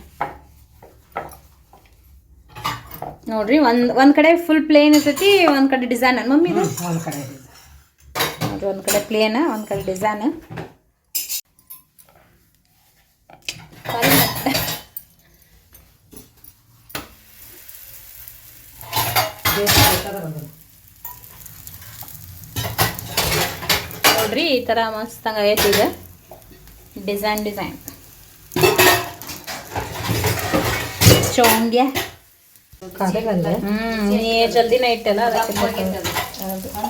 ನೋಡ್ರಿ ಒಂದ್ ಒಂದು ಕಡೆ ಫುಲ್ ಪ್ಲೇನ್ ಇರ್ತೈತಿ ಒಂದ್ ಕಡೆ ಡಿಸೈನ್ ಮಮ್ಮಿ ಇದು? ಒಂದ್ ಕಡೆ. ನೋಡ್ರಿ ಒಂದ್ ಕಡೆ ಪ್ಲೇನ್ ಒಂದ್ ಕಡೆ ಡಿಸೈನ್. ನೋಡ್ರಿ ಈ ತರ ಮಸ್ತ್ ಐತಿ ಆಗೈತಿ ಇದು ಡಿಸೈನ್ ಡಿಸೈನ್ ಚೋಂಗ್ಯ. ಹ್ಮ್ ನೀ ಜಲ್ದಿನ ಇಟ್ಟಲ್ಲ ಅದಕ್ಕೆ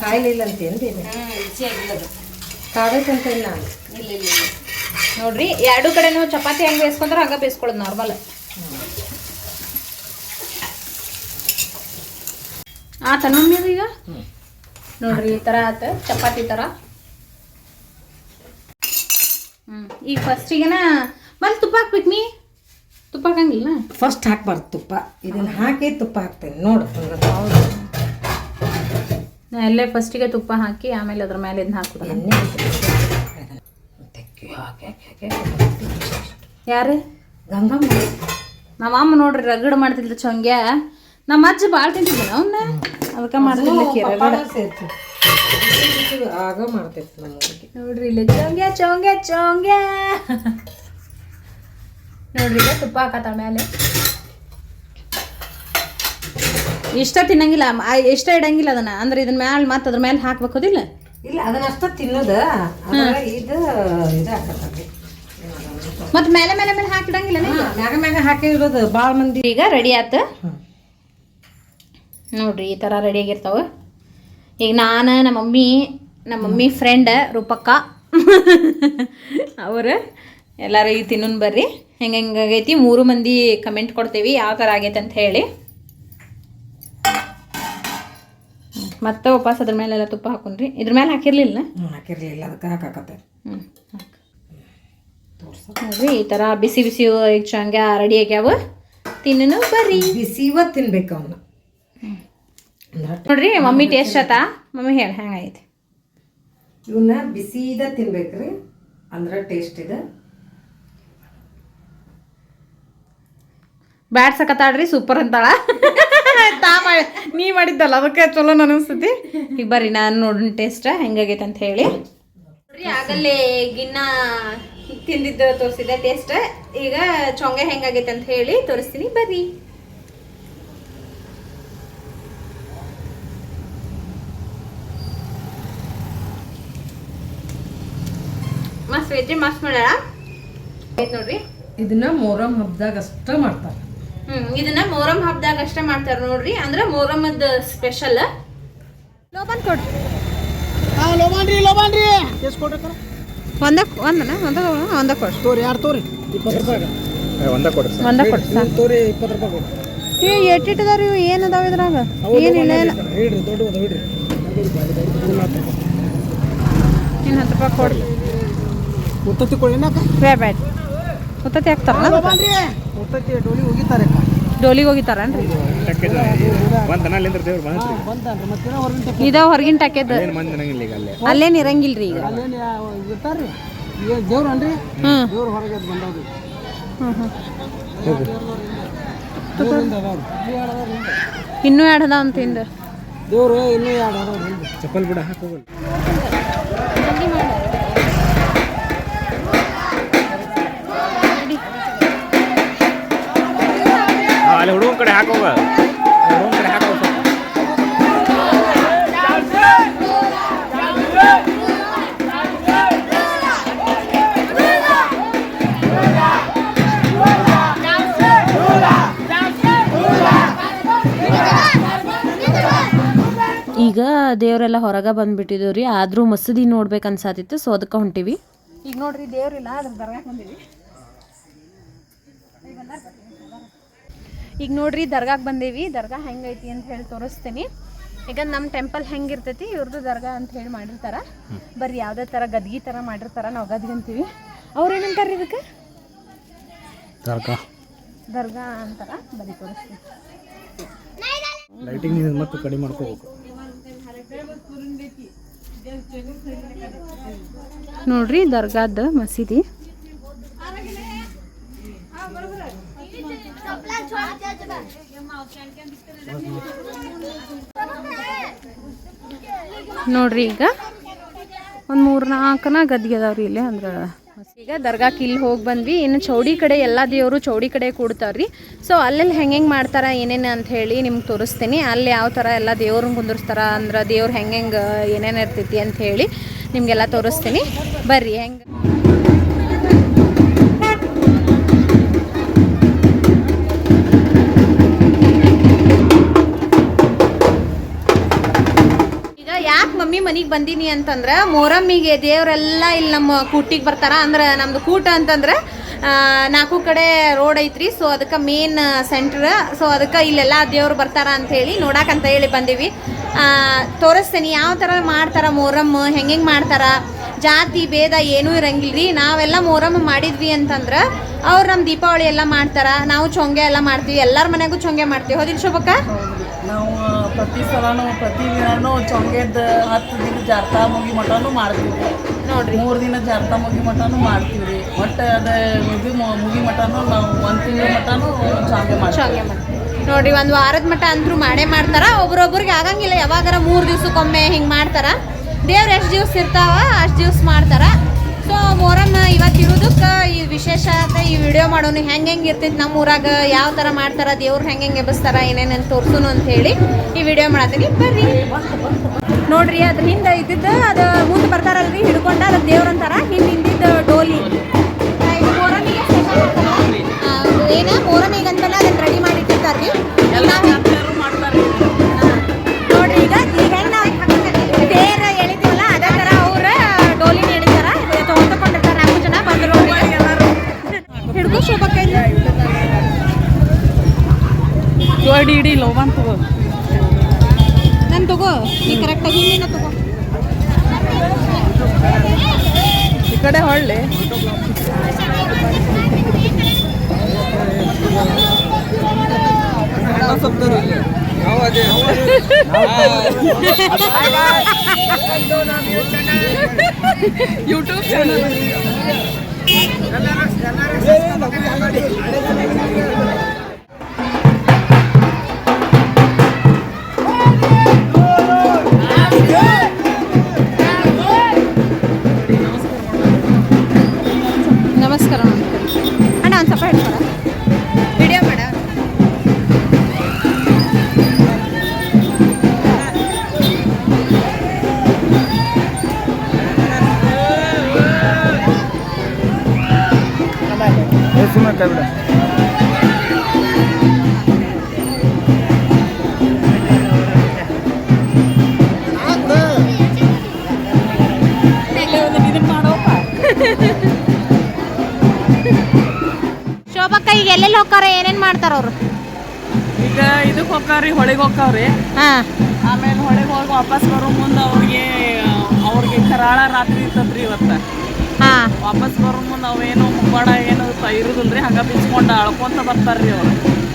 ಕಾಯಿಲಿಲ್ಲ ಅಂತೇನು ಕಾಡೈತಂತ ಇಲ್ಲ. ಇಲ್ಲ ನೋಡ್ರಿ ಎರಡು ಕಡೆನೂ ಚಪಾತಿ ಹೆಂಗ್ ಬೇಯಿಸ್ಕೊಂಡ್ರೆ ಹಂಗ ಬೇಯಿಸ್ಕೊಳ್ಳೋದು ನಾರ್ಮಲ್ ಆತ ಮಮ್ಮಿ ಈಗ? ನೋಡ್ರಿ ಈ ತರ ಆತ ಚಪಾತಿ ತರ. ಹ್ಮ್ ಈಗ ಫಸ್ಟಿಗೆನ ಮಲ್ ತುಪ್ಪ ಹಾಕ್ಬೇಕು ನೀ ತುಪ್ಪ ಹಾಕಂಗಿಲ್ಲ ಫಸ್ಟ್ ಹಾಕ್ಬಾರ್ದು ತುಪ್ಪ. ಇದನ್ನ ಹಾಕಿ ತುಪ್ಪ ಹಾಕ್ತೇನೆ ನೋಡು. ನಾ ಎಲ್ಲೇ ಫಸ್ಟಿಗೆ ತುಪ್ಪ ಹಾಕಿ ಆಮೇಲೆ ಅದ್ರ ಮೇಲೆ ಇದನ್ನ ಹಾಕೋದು ಎಣ್ಣೆ ಯಾರು? ಗಂಗಮ್ಮ. ನಮ್ಮ ಅಮ್ಮ ನೋಡ್ರಿ ರಗಡ್ ಮಾಡ್ತಿದ್ಲು ಚೊಂಗ್ಯ ನಮ್ಮ ಅಜ್ಜ ಭಾಳ ತಿಂತಿದ್ದ ಅವನ್ನ ಅದಕ್ಕೆ ಮಾಡ್ತಿಲ್ಲ ಆಗ ಮಾಡ್ತೈತಿ ನಮ್ಮ ನೋಡ್ರಿ ಇಲ್ಲಿ ಚೊಂಗ್ಯ ಚೊಂಗ್ಯ ಚೊಂಗ್ಯ ನೋಡ್ರಿ ಈಗ ತುಪ್ಪ ಹಾಕತ್ತ ಮೇಲೆ. ಇಷ್ಟ ತಿನ್ನಂಗಿಲ್ಲ ಇಷ್ಟ ಇಡಂಗಿಲ್ಲ ಅದನ್ನ. ಅಂದ್ರೆ ಇದನ್ನ ಮ್ಯಾಲ ಮತ್ತೆ ಅದ್ರ ಮೇಲೆ ಹಾಕ್ಬೇಕೋದಿಲ್ಲ ಇಲ್ಲ ಅದನ್ನ ಅಷ್ಟ ತಿನ್ನೋದ. ಇದು ಇದು ಮತ್ತೆ ಮೇಲೆ ಮೇಲೆ ಮೇಲೆ ಹಾಕಿಡಂಗಿಲ್ಲ ಮ್ಯಾಗ ಮ್ಯಾಗ ಹಾಕಿರೋದು ಭಾಳ ಮಂದಿ. ಈಗ ರೆಡಿ ಆತ? ನೋಡ್ರಿ ಈ ಥರ ರೆಡಿ ಆಗಿರ್ತಾವ. ಈಗ ನಾನು ನಮ್ಮ ಮಮ್ಮಿ ನಮ್ಮ ಮಮ್ಮಿ ಫ್ರೆಂಡ್ ರೂಪಕ್ಕ. ಅವರು ಎಲ್ಲರೂ ಈಗ ತಿನ್ನು ಬರ್ರಿ. ಹೆಂಗೆ ಹೆಂಗಾಗೈತಿ ಮೂರು ಮಂದಿ ಕಮೆಂಟ್ ಕೊಡ್ತೀವಿ. ಯಾವ ಥರ ಆಗೈತೆ ಅಂತ ಹೇಳಿ. ಮತ್ತೆ ವಾಪಸ್ ಅದ್ರ ಮೇಲೆಲ್ಲ ತುಪ್ಪ ಹಾಕೊಂಡ್ರಿ ಇದ್ರ ಮೇಲೆ ಹಾಕಿರ್ಲಿಲ್ಲ ಹಾಕಿರ್ಲಿಲ್ಲ. ಅದಕ್ಕೆ ಹಾಕಾಕತ್ತೆ. ಹ್ಞೂ ನೋಡ್ರಿ ಈ ಥರ ಬಿಸಿ ಬಿಸಿ ಹಂಗೆ ಚಂಗ ರೆಡಿ ಆಗ್ಯಾವ. ತಿನ್ನನು ಬರ್ರಿ. ಬಿಸಿವ ತಿನ್ಬೇಕು ಅವನ್ನ ನೋಡ್ರಿ ಮಮ್ಮಿ ಟೇಸ್ಟ್ ಆತಾ. ಮಮ್ಮಿ ಹೇಳಿ ಹೆಂಗೈತಿ ಇವನ್ನ ಇದ ತಿನ್ಬೇಕ್ರಿ. ಅಂದ್ರೆ ಟೇಸ್ಟ್ ಇದೆ. ಬ್ಯಾಡ್ ಸಕತಾಡ್ರಿ ಸೂಪರ್ ಅಂತಾಳ. ತಾ ಮಾಡಿ ನೀ ಮಾಡಿದ್ದಲ್ಲ ಅದಕ್ಕೆ ಚಲೋ ಅನಿಸ್ತತಿ ಈಗ ಬರ್ರಿ ನಾನು ನೋಡೋಣ ಟೇಸ್ಟ್ ಹೆಂಗಾಗೈತೆ ಅಂತ ಹೇಳಿ. ನೋಡ್ರಿ ಆಗಲ್ಲೇ ಗಿನ್ನ ತಿಂದಿದ್ದು ತೋರಿಸಿದೆ ಟೇಸ್ಟ್ ಈಗ ಚೊಂಗೆ ಹೆಂಗಾಗೈತೆ ಅಂತ ಹೇಳಿ ತೋರಿಸ್ತೀನಿ ಬರ್ರಿ. ಮಸ್ತ್ ವೆಜ್ ಮಸ್ತ್ ಮಾಡ್ಯಾಳ? ನೋಡ್ರಿ. ಇದನ್ನ ಮೊರಂ ಹಬ್ಬದಾಗ ಅಷ್ಟ ಮಾಡ್ತಾರೆ. ಹ್ಮ್ ಇದನ್ನ ಮೊಹರಂ ಹಬ್ಬದಾಗ ಅಷ್ಟೇ ಮಾಡ್ತಾರ ನೋಡ್ರಿ ಅಂದ್ರೆ ಮೊಹರಮದ ಸ್ಪೆಷಲ್ ಲೋಬನ್ ಕೊಡ್ರಿ ಹಾಂ ಲೋಬಾನ್ ರೀ ಎಷ್ಟು ಕೊಡ್ರಿ ಒಂದಕ್ಕೆ ಒಂದನ? ಒಂದ ಒಂದ ಕೊಡ್ರಿ ತೋರಿ ಯಾರು ತೋರಿ? ಇಪ್ಪತ್ತು ರೂಪಾಯಿ ಒಂದ ಕೊಡ್ರಿ ಒಂದ ಕೊಡ್ರಿ ತೋರಿ ಇಪ್ಪತ್ತು ರೂಪಾಯಿ ಕೊಡ್ರಿ ಏ ಎಟ್ಟಿಟ್ಟದಾರ ಇವು? ಏನು ಅದಾವ ಇದ್ರಾಗ ಏನಿಲ್ಲ ಇಲ್ಲ ಹೇಳ್ರಿ ದೊಡ್ಡ ಅದ ಹೇಳ್ರಿ ಇನ್ನು ಹತ್ತು ರೂಪಾಯಿ ಕೊಡ್ರಿ ಉತ್ತತ್ತಿ ಕೊಡಿ ಹಾಕ್ತಾರಲ್ಲ? ಡೋಲಿ ಹೋಗಿತಾರೆ ಡೋಲಿಗೆ ಹೋಗಿತಾರನ್ರಿ ಇದ ಮತ್ತೆ ಹೊರಗಿನ ಟಾಕೆದ ಅಲ್ಲೇನ್ ಇರಂಗಿಲ್ರಿ ಈಗ. ಇನ್ನೂ ಎರಡು ಅದಾವ ಅಂತ ಹಿಂದೆ. ದೇವ್ರು ಇನ್ನೂ ಎರಡು ಚಪ್ಪಲ್ ಬಿಡ ಹಾಕೋಗಲ್ಲ ಕಡೆ ಹಾಕೋಗ? ಕಡೆ ಹಾಕೋ! ಈಗ ದೇವರೆಲ್ಲ ಹೊರಗೆ ಬಂದ್ಬಿಟ್ಟಿದ್ದೀವಿ ಆದ್ರೂ ಆದರೂ ಮಸೂದಿ ನೋಡ್ಬೇಕು ಅನ್ಸಾತಿತ್ತು ಸೊ ಅದಕ್ಕೆ ಹೊಂಟಿವಿ. ಈಗ ನೋಡ್ರಿ ದೇವ್ರಿಲ್ಲ ಅದ್ರ ದರ್ಗಾಕ್ ಬಂದಿವಿ. ಈಗ ನೋಡ್ರಿ ದರ್ಗಾಕ್ಕೆ ಬಂದೇವಿ. ದರ್ಗಾ ಹೆಂಗೈತಿ ಅಂತ ಹೇಳಿ ತೋರಿಸ್ತೀನಿ. ಈಗ ನಮ್ಮ ಟೆಂಪಲ್ ಹೆಂಗಿರ್ತೈತಿ ಇವ್ರದ್ದು ದರ್ಗಾ ಅಂತ ಹೇಳಿ ಮಾಡಿರ್ತಾರ. ಬರ್ರಿ ಯಾವುದೇ ಥರ ಗದ್ಗಿ ಥರ ಮಾಡಿರ್ತಾರ ನಾವು ಗದ್ಗಿ ಅಂತೀವಿ. ಅವ್ರು ಏನಂತಾರೆ ಇದಕ್ಕೆ? ದರ್ಗಾ. ದರ್ಗಾ ಅಂತಾರ? ಬರೀ ತೋರಿಸ್ತೀನಿ. ಲೈಟಿಂಗ್ ಮತ್ತು ಕಡಿಮೆ ಮಾಡ್ಕೋಬೇಕು. ನೋಡ್ರಿ ದರ್ಗಾದ ಮಸೀದಿ. ನೋಡ್ರಿ ಈಗ ಒಂದು ಮೂರು ನಾಲ್ಕನ ಅದಾವ್ರಿ ಇಲ್ಲಿ ಅಂದ್ರೆ. ಈಗ ದರ್ಗಾಕ್ಕೆ ಇಲ್ಲಿ ಹೋಗಿ ಬಂದ್ವಿ. ಇನ್ನು ಚೌಡಿ ಕಡೆ ಎಲ್ಲ ದೇವರು ಚೌಡಿ ಕಡೆ ಕೂಡ್ತಾವ್ರಿ. ಸೊ ಅಲ್ಲೆಲ್ಲಿ ಹೆಂಗೆ ಹೆಂಗೆ ಮಾಡ್ತಾರ, ಏನೇನು ಅಂತ ಹೇಳಿ ನಿಮ್ಗೆ ತೋರಿಸ್ತೀನಿ. ಅಲ್ಲಿ ಯಾವ ಥರ ಎಲ್ಲ ದೇವ್ರನ್ನ ಕುಂದಿರ್ಸ್ತಾರ ಅಂದ್ರೆ ದೇವ್ರು ಹೆಂಗೆ ಹೆಂಗೆ ಏನೇನು ಇರ್ತೈತಿ ಅಂತ ಹೇಳಿ ನಿಮಗೆಲ್ಲ ತೋರಿಸ್ತೀನಿ. ಬರ್ರಿ, ಹೆಂಗೆ ಮಮ್ಮಿ ಮನೆಗೆ ಬಂದೀನಿ ಅಂತಂದ್ರೆ ಮೊರಮ್ಮಿಗೆ ದೇವರೆಲ್ಲ ಇಲ್ಲಿ ನಮ್ಮ ಕೂಟಿಗೆ ಬರ್ತಾರ. ಅಂದ್ರೆ ನಮ್ದು ಕೂಟ ಅಂತಂದ್ರೆ ನಾಲ್ಕು ಕಡೆ ರೋಡ್ ಐತ್ರಿ. ಸೊ ಅದಕ್ಕೆ ಮೇನ್ ಸೆಂಟ್ರ್ ಸೊ ಅದಕ್ಕೆ ಇಲ್ಲೆಲ್ಲ ದೇವ್ರು ಬರ್ತಾರ ಅಂತ ಹೇಳಿ ನೋಡಾಕಂತ ಹೇಳಿ ಬಂದೀವಿ. ತೋರಿಸ್ತೀನಿ. ಯಾವ ಥರ ಮಾಡ್ತಾರ ಮೊರಮ್? ಹೆಂಗೆ ಮಾಡ್ತಾರ? ಜಾತಿ ಭೇದ ಏನೂ ಇರಂಗಿಲ್ರಿ. ನಾವೆಲ್ಲ ಮೊಹರಮ್ ಮಾಡಿದ್ವಿ ಅಂತಂದ್ರೆ ಅವ್ರು ನಮ್ಮ ದೀಪಾವಳಿ ಎಲ್ಲ ಮಾಡ್ತಾರ. ನಾವು ಚೊಂಗೆ ಎಲ್ಲ ಮಾಡ್ತೀವಿ. ಎಲ್ಲರ ಮನೆಗೂ ಚೊಂಗೆ ಮಾಡ್ತೀವಿ. ಹೋದಿಲ್ ಶೋಭಕ್ಕ? ನಾವು ಪ್ರತಿ ಸಲನೂ ಪ್ರತಿ ದಿನನೂ ಚೊಂಗೆದ ಹತ್ತು ದಿನ ಜಾರ್ತಾ ಮುಗಿ ಮಟನೂ ಮಾಡ್ತೀವಿ. ನೋಡ್ರಿ. ಮೂರು ದಿನ ಜಾರ್ತಾ ಮುಗಿ ಮಟನೂ ಮಾಡ್ತೀವಿ ರೀ ಒಟ್ಟು ಅದು ಮುಗಿ ಮುಗಿ ಮಟನೂ ನಾವು ಒಂದು ತಿಂಗಳ ಮಟನೂ ಚೊಂಗೆ ಮಾಡ್ತೀವಿ. ನೋಡ್ರಿ ಒಂದು ವಾರದ ಮಟ್ಟ ಅಂತೂ ಮಾಡೇ ಮಾಡ್ತಾರ. ಒಬ್ರೊಬ್ರಿಗೆ ಆಗಂಗಿಲ್ಲ. ಯಾವಾಗಾರ ಮೂರು ದಿವ್ಸಕ್ಕೊಮ್ಮೆ ಹಿಂಗೆ ಮಾಡ್ತಾರ. ದೇವ್ರು ಎಷ್ಟು ದಿವ್ಸ ಇರ್ತಾವ ಅಷ್ಟು ದಿವ್ಸ ಮಾಡ್ತಾರ. ಸೊ ಮೊರಮ್ ಇವತ್ತು ಇರೋದಕ್ಕೆ ಈ ವಿಶೇಷತೆ ಈ ವಿಡಿಯೋ ಮಾಡೋನು ಹೆಂಗೆ ಹೆಂಗೆ ಇರ್ತೈತಿ ನಮ್ಮ ಊರಾಗ ಯಾವ ಥರ ಮಾಡ್ತಾರ ದೇವ್ರು ಹೆಂಗೆ ಹೆಂಗೆ ಎಬ್ಬಿಸ್ತಾರ ಏನೇನು ತೋರ್ಸುನು ಅಂತ ಹೇಳಿ ಈ ವಿಡಿಯೋ ಮಾಡತ್ತೀನಿ. ಬರ್ರಿ. ನೋಡ್ರಿ ಅದ್ರ ಹಿಂದೆ ಇದ್ದಿದ್ದು ಅದು ಮುಂದೆ ಬರ್ತಾರಲ್ರಿ ಹಿಡ್ಕೊಂಡ ಅದು ದೇವ್ರ ಅಂತಾರ. ಹಿಂದೆ ಹಿಂದಿದ್ದು ಡೋಲಿ. ಆ, ಇದು ಮೊಹರಮಿಗೆ special ಅಂತಾರ. ಆ, ಏನ? ಮೊಹರಮಿಗೆ ರೀ ಎಲ್ಲ ರೆಡಿ ಜೋಡಿ ಇಡಿ ಲೋಬನ್ ತಗೋ. ನಾನು ತಗೋ. ನೀ ಕರೆಕ್ಟಾಗಿ ಹಿಂದಿನ ತಗೋ. ಈ ಕಡೆ ಹೊಳ್ಳಿ. ಯೂಟ್ಯೂಬ್ ಚಾನಲ್ ಬಿಡ. ಶೋಭಕ್ಕ ಈಗ ಎಲ್ಲೆಲ್ಲಿ ಹೋಗ್ತಾರ? ಏನೇನು ಮಾಡ್ತಾರ ಅವರು? ಈಗ ಇದಕ್ಕೆ ಹೋಗ್ತಾವ್ರಿ ಹೊಳಿಗೆ ಹೋಗ್ತಾವ್ರಿ. ಹಾ. ಆಮೇಲೆ ಹೊಳೆಗೆ ಹೋಗಿ ವಾಪಸ್ ಬರೋ ಮುಂದೆ ಅವ್ರಿಗೆ ಅವ್ರಿಗೆ ಕರಾಳ ರಾತ್ರಿ ಇರ್ತದ್ರಿ ಇವತ್ತು. ವಾಪಸ್ ಬರೋ ಮುಂದೆ ಅವೇನು ಮುಖವಾಡ ಏನು ಇರುದಿಲ್ರಿ ಹಂಗ ಬಿಚ್ಕೊಂಡ ಅಳ್ಕೊಂತ ಬರ್ತಾರ್ರಿ ಅವ್ರು.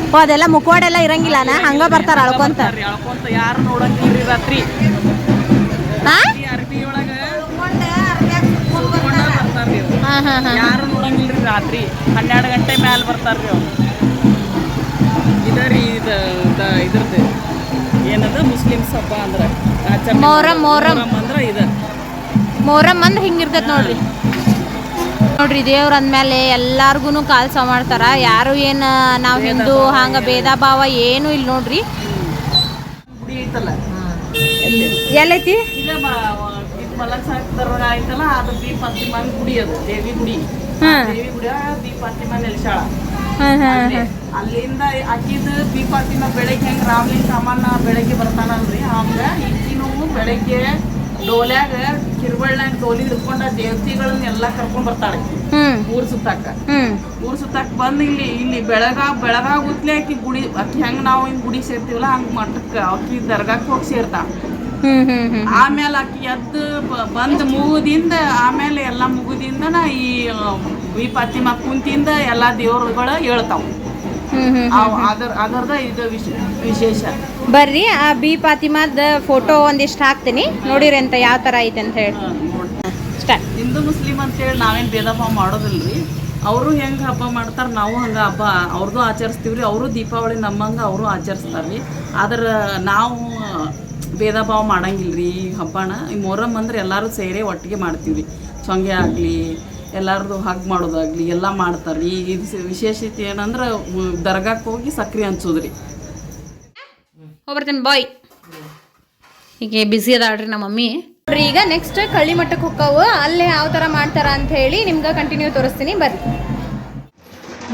ಓ ಅದೆಲ್ಲ ಮುಖವಾಡ ಎಲ್ಲ ಇರಂಗಿಲ್ಲನ? ಹಂಗ ಬರ್ತಾರ ಅಳ್ಕೊಂತ? ಅಳ್ಕೊಂತ ಯಾರು ನೋಡಂಗಿಲ್ರಿ ರಾತ್ರಿ? ಆ ಅರ್ಬಿ ಒಳಗ ಬರ್ತಾರ್ರಿ ಯಾರು ನೋಡಂಗಿಲ್ರಿ ರಾತ್ರಿ? ಹನ್ನೆರಡು ಗಂಟೆ ಮ್ಯಾಲ ಬರ್ತಾರ್ರಿ ಅವ್ರು. ಇದರಿ ಇದು ಇದ್ರದ್ದು. ಏನದ? ಮುಸ್ಲಿಮ್ಸ್ ಹಬ್ಬ ಅಂದ್ರೆ. ಮೊಹರಂ, ಮೊಹರಂ. ಅಂದ್ರೆ ಇದ. ಮೊಹರಂ ಅಂದ್ರೆ ಹಿಂಗಿರ್ತೈತೆ ನೋಡ್ರಿ. ನೋಡ್ರಿ ದೇವ್ರ ಅಂದ್ಮೇಲೆ ಎಲ್ಲಾರ್ಗು ಕಾಲ್ಸ ಮಾಡ್ತಾರ. ಯಾರು ಏನು ನಾವು ಹಿಂದೂ ಹಂಗ ಭೇದ ಭಾವ ಏನು ಇಲ್ಲ ನೋಡ್ರಿ. ಎಲ್ಲೈತಿ? ಅಲ್ಲಿಂದ ಅಕ್ಕಿದ ದೀಪ ಅಂತಿಮ ಬೆಳಗ್ಗೆ ಹೆಂಗ್ ರಾಮ್ಲಿಂಗ್ ಸಾಮಾನ ಬೆಳಗ್ಗೆ ಬರ್ತಾನಲ್ರಿ ಹಂಗ ಇಕ್ಕಿನೂ ಬೆಳಗ್ಗೆ ಡೋಲ್ಯಾಗ ಕಿರುಬಳ್ಳ್ಯಾಗ ಡೋಲಿ ಹಿಡ್ಕೊಂಡ ದೇವತೆಗಳನ್ನೆಲ್ಲ ಕರ್ಕೊಂಡ್ ಬರ್ತಾಳೆ. ಊರ್ ಸುತ್ತಾಕ ಊರ್ ಸುತ್ತಾಕ ಬಂದ್ ಇಲ್ಲಿ ಇಲ್ಲಿ ಬೆಳಗ ಬೆಳಗ ಗುತ್ಲೆ ಆಕಿ ಗುಡಿ ಆಕಿ ಹೆಂಗ್ ನಾವು ಹಿಂಗ್ ಗುಡಿ ಸೇರ್ತೀವಲ್ಲ ಹಂಗ್ ಮಠಕ್ಕ ಆಕಿ ದರ್ಗಾಕ್ ಹೋಗಿ ಸೇರ್ತಾಳ. ಆಮೇಲೆ ಆಕಿ ಎದ್ದು ಬಂದ್ ಮುಗುದಿಂದ ಆಮೇಲೆ ಎಲ್ಲಾ ಮುಗುದಿಂದನ ಈ ಈ ಕುಂತಿಂದ ಎಲ್ಲಾ ದೇವ್ರುಗಳು ಹೇಳ್ತಾವ. ಅದರದ ಇದು ವಿಶೇ- ವಿಶೇಷ. ಬರ್ರಿ ಆ ಬಿ ಪಾತಿಮಾದ ಫೋಟೋ ಒಂದಿಷ್ಟು ಹಾಕ್ತೀನಿ. ನೋಡಿರಿ ಅಂತ ಯಾವ ಥರ ಐತೆ ಅಂತ ಹೇಳಿ. ಹಿಂದೂ ಮುಸ್ಲಿಂ ಅಂತೇಳಿ ನಾವೇನು ಭೇದ ಭಾವ ಮಾಡೋದಿಲ್ರಿ. ಅವರು ಹೆಂಗೆ ಹಬ್ಬ ಮಾಡ್ತಾರೆ ನಾವು ಹಂಗೆ ಹಬ್ಬ ಅವ್ರದ್ದು ಆಚರಿಸ್ತೀವಿ ರೀ ಅವರು ದೀಪಾವಳಿ ನಮ್ಮಂಗೆ ಅವರು ಆಚರಿಸ್ತಾರೆ ರೀ ಆದ್ರೆ ನಾವು ಭೇದ ಭಾವ ಮಾಡಂಗಿಲ್ಲ ರೀ ಈ ಹಬ್ಬನ. ಈ ಮೊಹರಮ್ ಅಂದ್ರೆ ಎಲ್ಲರೂ ಸೇರಿ ಒಟ್ಟಿಗೆ ಮಾಡ್ತೀವಿ ರೀ ಚೊಂಗೆ ಆಗಲಿ ಎಲ್ಲರದು ಹಗ್ ಮಾಡೋದಾಗಲಿ ಎಲ್ಲ ಮಾಡ್ತಾರೆ ಈ ಇದು ವಿಶೇಷತೆ ಏನಂದ್ರೆ ದರ್ಗಾಕ್ಕೆ ಹೋಗಿ ಸಕ್ರೆ ಹಂಚೋದ್ರಿ. ಹೋಗ್ಬರ್ತೀನಿ ಬಾಯ್. ಹೀಗೆ ಬಿಸಿ ಅದಾಳ್ರಿ ನಮ್ಮ ಮಮ್ಮಿ. ನೋಡ್ರಿ ಈಗ ನೆಕ್ಸ್ಟ್ ಕಳ್ಳಿ ಮಟ್ಟಕ್ಕೆ ಹೋಗ್ತಾವು ಅಲ್ಲೇ ಯಾವ ಥರ ಮಾಡ್ತಾರ ಅಂತ ಹೇಳಿ ನಿಮ್ಗೆ ಕಂಟಿನ್ಯೂ ತೋರಿಸ್ತೀನಿ ಬರ್ರಿ.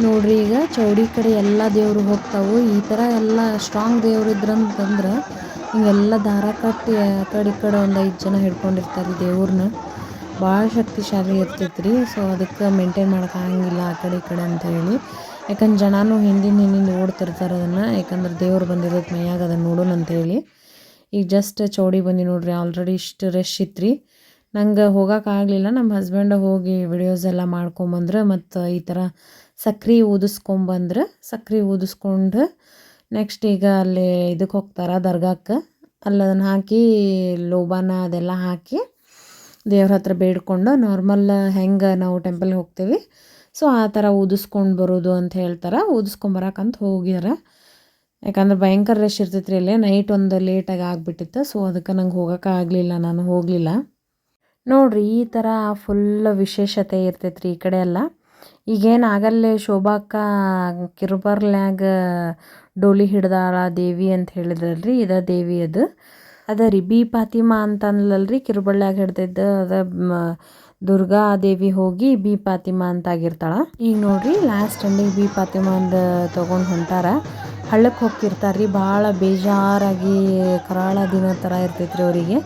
ನೋಡ್ರಿ ಈಗ ಚೌಡಿ ಕಡೆ ಎಲ್ಲ ದೇವರು ಹೋಗ್ತಾವು. ಈ ಥರ ಎಲ್ಲ ಸ್ಟ್ರಾಂಗ್ ದೇವ್ರು ಇದ್ರಂತಂದ್ರೆ ಹಿಂಗೆಲ್ಲ ದಾರ ಕಟ್ಟಿ ಆ ಕಡೆ ಈ ಕಡೆ ಒಂದು ಐದು ಜನ ಹಿಡ್ಕೊಂಡಿರ್ತಾರೆ ದೇವ್ರನ್ನ ಭಾಳ ಶಕ್ತಿಶಾಲಿ ಇರ್ತೈತ್ರಿ ಸೊ ಅದಕ್ಕೆ ಮೇಂಟೈನ್ ಮಾಡೋಕೆ ಆಗಂಗಿಲ್ಲ ಆ ಕಡೆ ಈ ಕಡೆ ಅಂತ ಹೇಳಿ. ಯಾಕಂದ್ರೆ ಜನನೂ ಹಿಂದಿನ ಹಿಂದಿಂದ ಓಡ್ತಿರ್ತಾರೆ ಅದನ್ನು, ಯಾಕಂದ್ರೆ ದೇವ್ರು ಬಂದಿರೋದು ಮೈಯಾಗ ಅದನ್ನು ನೋಡೋಣ ಅಂತ ಹೇಳಿ. ಈಗ ಜಸ್ಟ್ ಚೌಡಿ ಬಂದು ನೋಡ್ರಿ ಆಲ್ರೆಡಿ ಇಷ್ಟು ರಶ್ ಇತ್ತು ನಂಗೆ ಹೋಗೋಕ್ಕಾಗಲಿಲ್ಲ ನಮ್ಮ ಹಸ್ಬೆಂಡ್ ಹೋಗಿ ವಿಡಿಯೋಸ್ ಎಲ್ಲ ಮಾಡ್ಕೊಂಬಂದ್ರೆ ಮತ್ತು ಈ ಥರ ಸಕ್ರೆ ಊದಿಸ್ಕೊಂಬಂದ್ರೆ, ಸಕ್ರೆ ಊದಿಸ್ಕೊಂಡು ನೆಕ್ಸ್ಟ್ ಈಗ ಅಲ್ಲಿ ಇದಕ್ಕೆ ಹೋಗ್ತಾರೆ ದರ್ಗಾಕ್ಕೆ ಅಲ್ಲಿ ಅದನ್ನು ಹಾಕಿ, ಲೋಬಾನ ಅದೆಲ್ಲ ಹಾಕಿ ದೇವ್ರ ಹತ್ರ ಬೇಡ್ಕೊಂಡು ನಾರ್ಮಲ್ ಹೆಂಗೆ ನಾವು ಟೆಂಪಲ್ಗೆ ಹೋಗ್ತೀವಿ. ಸೊ ಆ ಥರ ಊದಿಸ್ಕೊಂಡು ಬರೋದು ಅಂತ ಹೇಳ್ತಾರೆ. ಊದಿಸ್ಕೊಂಬರಕ್ಕಂತ ಹೋಗ್ಯಾರ ಯಾಕಂದ್ರೆ ಭಯಂಕರ ರಶ್ ಇರ್ತೈತ್ರಿ ಅಲ್ಲೇ. ನೈಟ್ ಒಂದು ಲೇಟಾಗಿ ಆಗಿಬಿಟ್ಟಿತ್ತು. ಸೊ ಅದಕ್ಕೆ ನಂಗೆ ಹೋಗೋಕೆ ಆಗಲಿಲ್ಲ. ನಾನು ಹೋಗಲಿಲ್ಲ. ನೋಡ್ರಿ, ಈ ಥರ ಫುಲ್ ವಿಶೇಷತೆ ಇರ್ತೈತ್ರಿ ಈ ಕಡೆ ಎಲ್ಲ. ಈಗೇನು ಆಗಲ್ಲೇ ಶೋಭಾಕ್ಕ ಕಿರುಬರ್ಲ್ಯಾಗ ಡೋಲಿ ಹಿಡ್ದಾಳ ದೇವಿ ಅಂತ ಹೇಳಿದ್ರಲ್ರಿ. ಇದ ದೇವಿ ಅದು. ಅದ ರೀ, ಬಿ ಪಾತಿಮಾ ಅಂತ ಅನ್ಲಲ್ರಿ ಕಿರುಬಳ್ಳ್ಯಾಗ ಹಿಡ್ದಿದ್ದು ಅದ ದುರ್ಗಾ ದೇವಿ ಹೋಗಿ ಬಿ ಪಾತಿಮಾ ಅಂತ ಆಗಿರ್ತಾಳ ಈಗ ನೋಡ್ರಿ ಲಾಸ್ಟ್ ಎಂಡಿಗೆ ಬಿ ಪಾತಿಮಾ ಅಂದ ತೊಗೊಂಡು ಹೊಂಟಾರ. ಹಳ್ಳಕ್ಕೆ ಹೋಗ್ತಿರ್ತಾರೆ ರೀ ಭಾಳ ಬೇಜಾರಾಗಿ ಕರಾಳ ದಿನ ಥರ ಇರ್ತೈತ್ರಿ ಅವರಿಗೆ.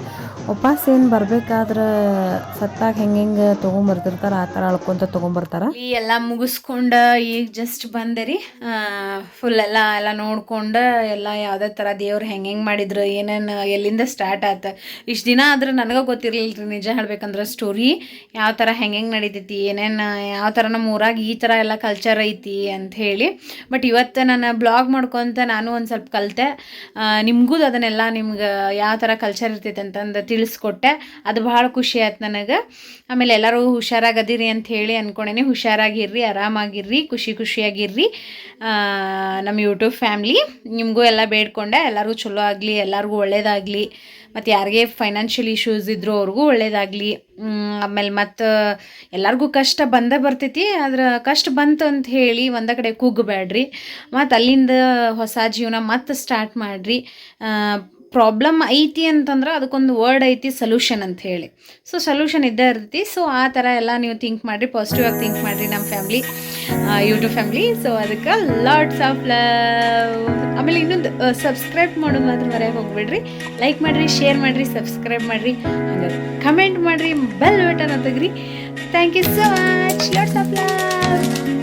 ಉಪವಾಸ ಏನು ಬರಬೇಕಾದ್ರೆ ಸತ್ತಾಗ ಹೆಂಗೆ ಹೆಂಗೆ ತೊಗೊಂಬರ್ತಿರ್ತಾರೆ, ಆ ಥರ ಅಳ್ಕೊಂತ ತೊಗೊಂಬರ್ತಾರೆ. ಈ ಎಲ್ಲ ಮುಗಿಸ್ಕೊಂಡು ಈಗ ಜಸ್ಟ್ ಬಂದೆ ರೀ ಫುಲ್ ಎಲ್ಲ ಎಲ್ಲ ನೋಡ್ಕೊಂಡು ಎಲ್ಲ ಯಾವುದೇ ಥರ ದೇವ್ರು ಹೆಂಗೆ ಹೆಂಗೆ ಮಾಡಿದ್ರು, ಏನೇನು, ಎಲ್ಲಿಂದ ಸ್ಟಾರ್ಟ್ ಆತ. ಇಷ್ಟು ದಿನ ಆದ್ರೆ ನನಗೆ ಗೊತ್ತಿರಲಿಲ್ಲ ರೀ ನಿಜ ಹೇಳ್ಬೇಕಂದ್ರೆ ಸ್ಟೋರಿ ಯಾವ ಥರ ಹೆಂಗೆ ಹೆಂಗೆ ನಡೀತೈತಿ, ಏನೇನು, ಯಾವ ಥರ ನಮ್ಮ ಊರಾಗ ಈ ಥರ ಎಲ್ಲ ಕಲ್ಚರ್ ಐತಿ ಅಂತ ಹೇಳಿ. ಬಟ್ ಇವತ್ತು ನಾನು ಬ್ಲಾಗ್ ಮಾಡ್ಕೊತ ನಾನು ಒಂದು ಸ್ವಲ್ಪ ಕಲಿತೆ. ನಿಮಗೂ ಅದನ್ನೆಲ್ಲ ನಿಮ್ಗೆ ಯಾವ ಥರ ಕಲ್ಚರ್ ಇರ್ತೈತೆ ಅಂತಂದು ತಿಳಿಸ್ಕೊಟ್ಟೆ. ಅದು ಭಾಳ ಖುಷಿ ಆಯ್ತು ನನಗೆ. ಆಮೇಲೆ ಎಲ್ಲರೂ ಹುಷಾರಾಗದಿರಿ ಅಂತ ಹೇಳಿ ಅಂದ್ಕೊಂಡೇನೆ ಹುಷಾರಾಗಿರ್ರಿ, ಆರಾಮಾಗಿರ್ರಿ, ಖುಷಿ ಖುಷಿಯಾಗಿರ್ರಿ. ನಮ್ಮ ಯೂಟ್ಯೂಬ್ ಫ್ಯಾಮ್ಲಿ ನಿಮಗೂ ಎಲ್ಲ ಬೇಡ್ಕೊಂಡೆ. ಎಲ್ಲರಿಗೂ ಚಲೋ ಆಗಲಿ, ಎಲ್ಲರಿಗೂ ಒಳ್ಳೇದಾಗಲಿ. ಮತ್ತು ಯಾರಿಗೆ ಫೈನಾನ್ಷಿಯಲ್ ಇಶ್ಯೂಸ್ ಇದ್ದರೂ ಅವ್ರಿಗೂ ಒಳ್ಳೇದಾಗಲಿ. ಆಮೇಲೆ ಮತ್ತು ಎಲ್ಲರಿಗೂ ಕಷ್ಟ ಬಂದೇ ಬರ್ತೈತಿ, ಆದ್ರೆ ಕಷ್ಟ ಬಂತು ಅಂತ ಹೇಳಿ ಒಂದೇ ಕಡೆ ಕೂಗಬೇಡ್ರಿ. ಮತ್ತು ಅಲ್ಲಿಂದ ಹೊಸ ಜೀವನ ಮತ್ತೆ ಸ್ಟಾರ್ಟ್ ಮಾಡಿರಿ. ಪ್ರಾಬ್ಲಮ್ ಐತಿ ಅಂತಂದ್ರೆ ಅದಕ್ಕೊಂದು ವರ್ಡ್ ಐತಿ ಸೊಲ್ಯೂಷನ್ ಅಂತ ಹೇಳಿ. ಸೊ ಸೊಲ್ಯೂಷನ್ ಇದ್ದೇ ಇರ್ತೈತಿ. ಸೊ ಆ ಥರ ಎಲ್ಲ ನೀವು ಥಿಂಕ್ ಮಾಡಿರಿ ಪಾಸಿಟಿವ್ ಆಗಿ ಥಿಂಕ್ ಮಾಡಿರಿ ನಮ್ಮ ಫ್ಯಾಮ್ಲಿ ಯೂಟ್ಯೂಬ್ ಫ್ಯಾಮಿಲಿ ಸೊ ಅದಕ್ಕೆ ಲಾಟ್ಸ್ ಆಫ್ ಲವ್ ಆಮೇಲೆ ಇನ್ನೊಂದು ಸಬ್ಸ್ಕ್ರೈಬ್ ಮಾಡೋದು ಮಾತ್ರ ಮರೆ ಹೋಗ್ಬಿಡ್ರಿ. ಲೈಕ್ ಮಾಡಿರಿ ಶೇರ್ ಮಾಡಿರಿ ಸಬ್ಸ್ಕ್ರೈಬ್ ಮಾಡಿರಿ. ಹಂಗೆ ಕಮೆಂಟ್ ಮಾಡಿರಿ bell button ತೆಗ್ರಿ thank you so much lots of love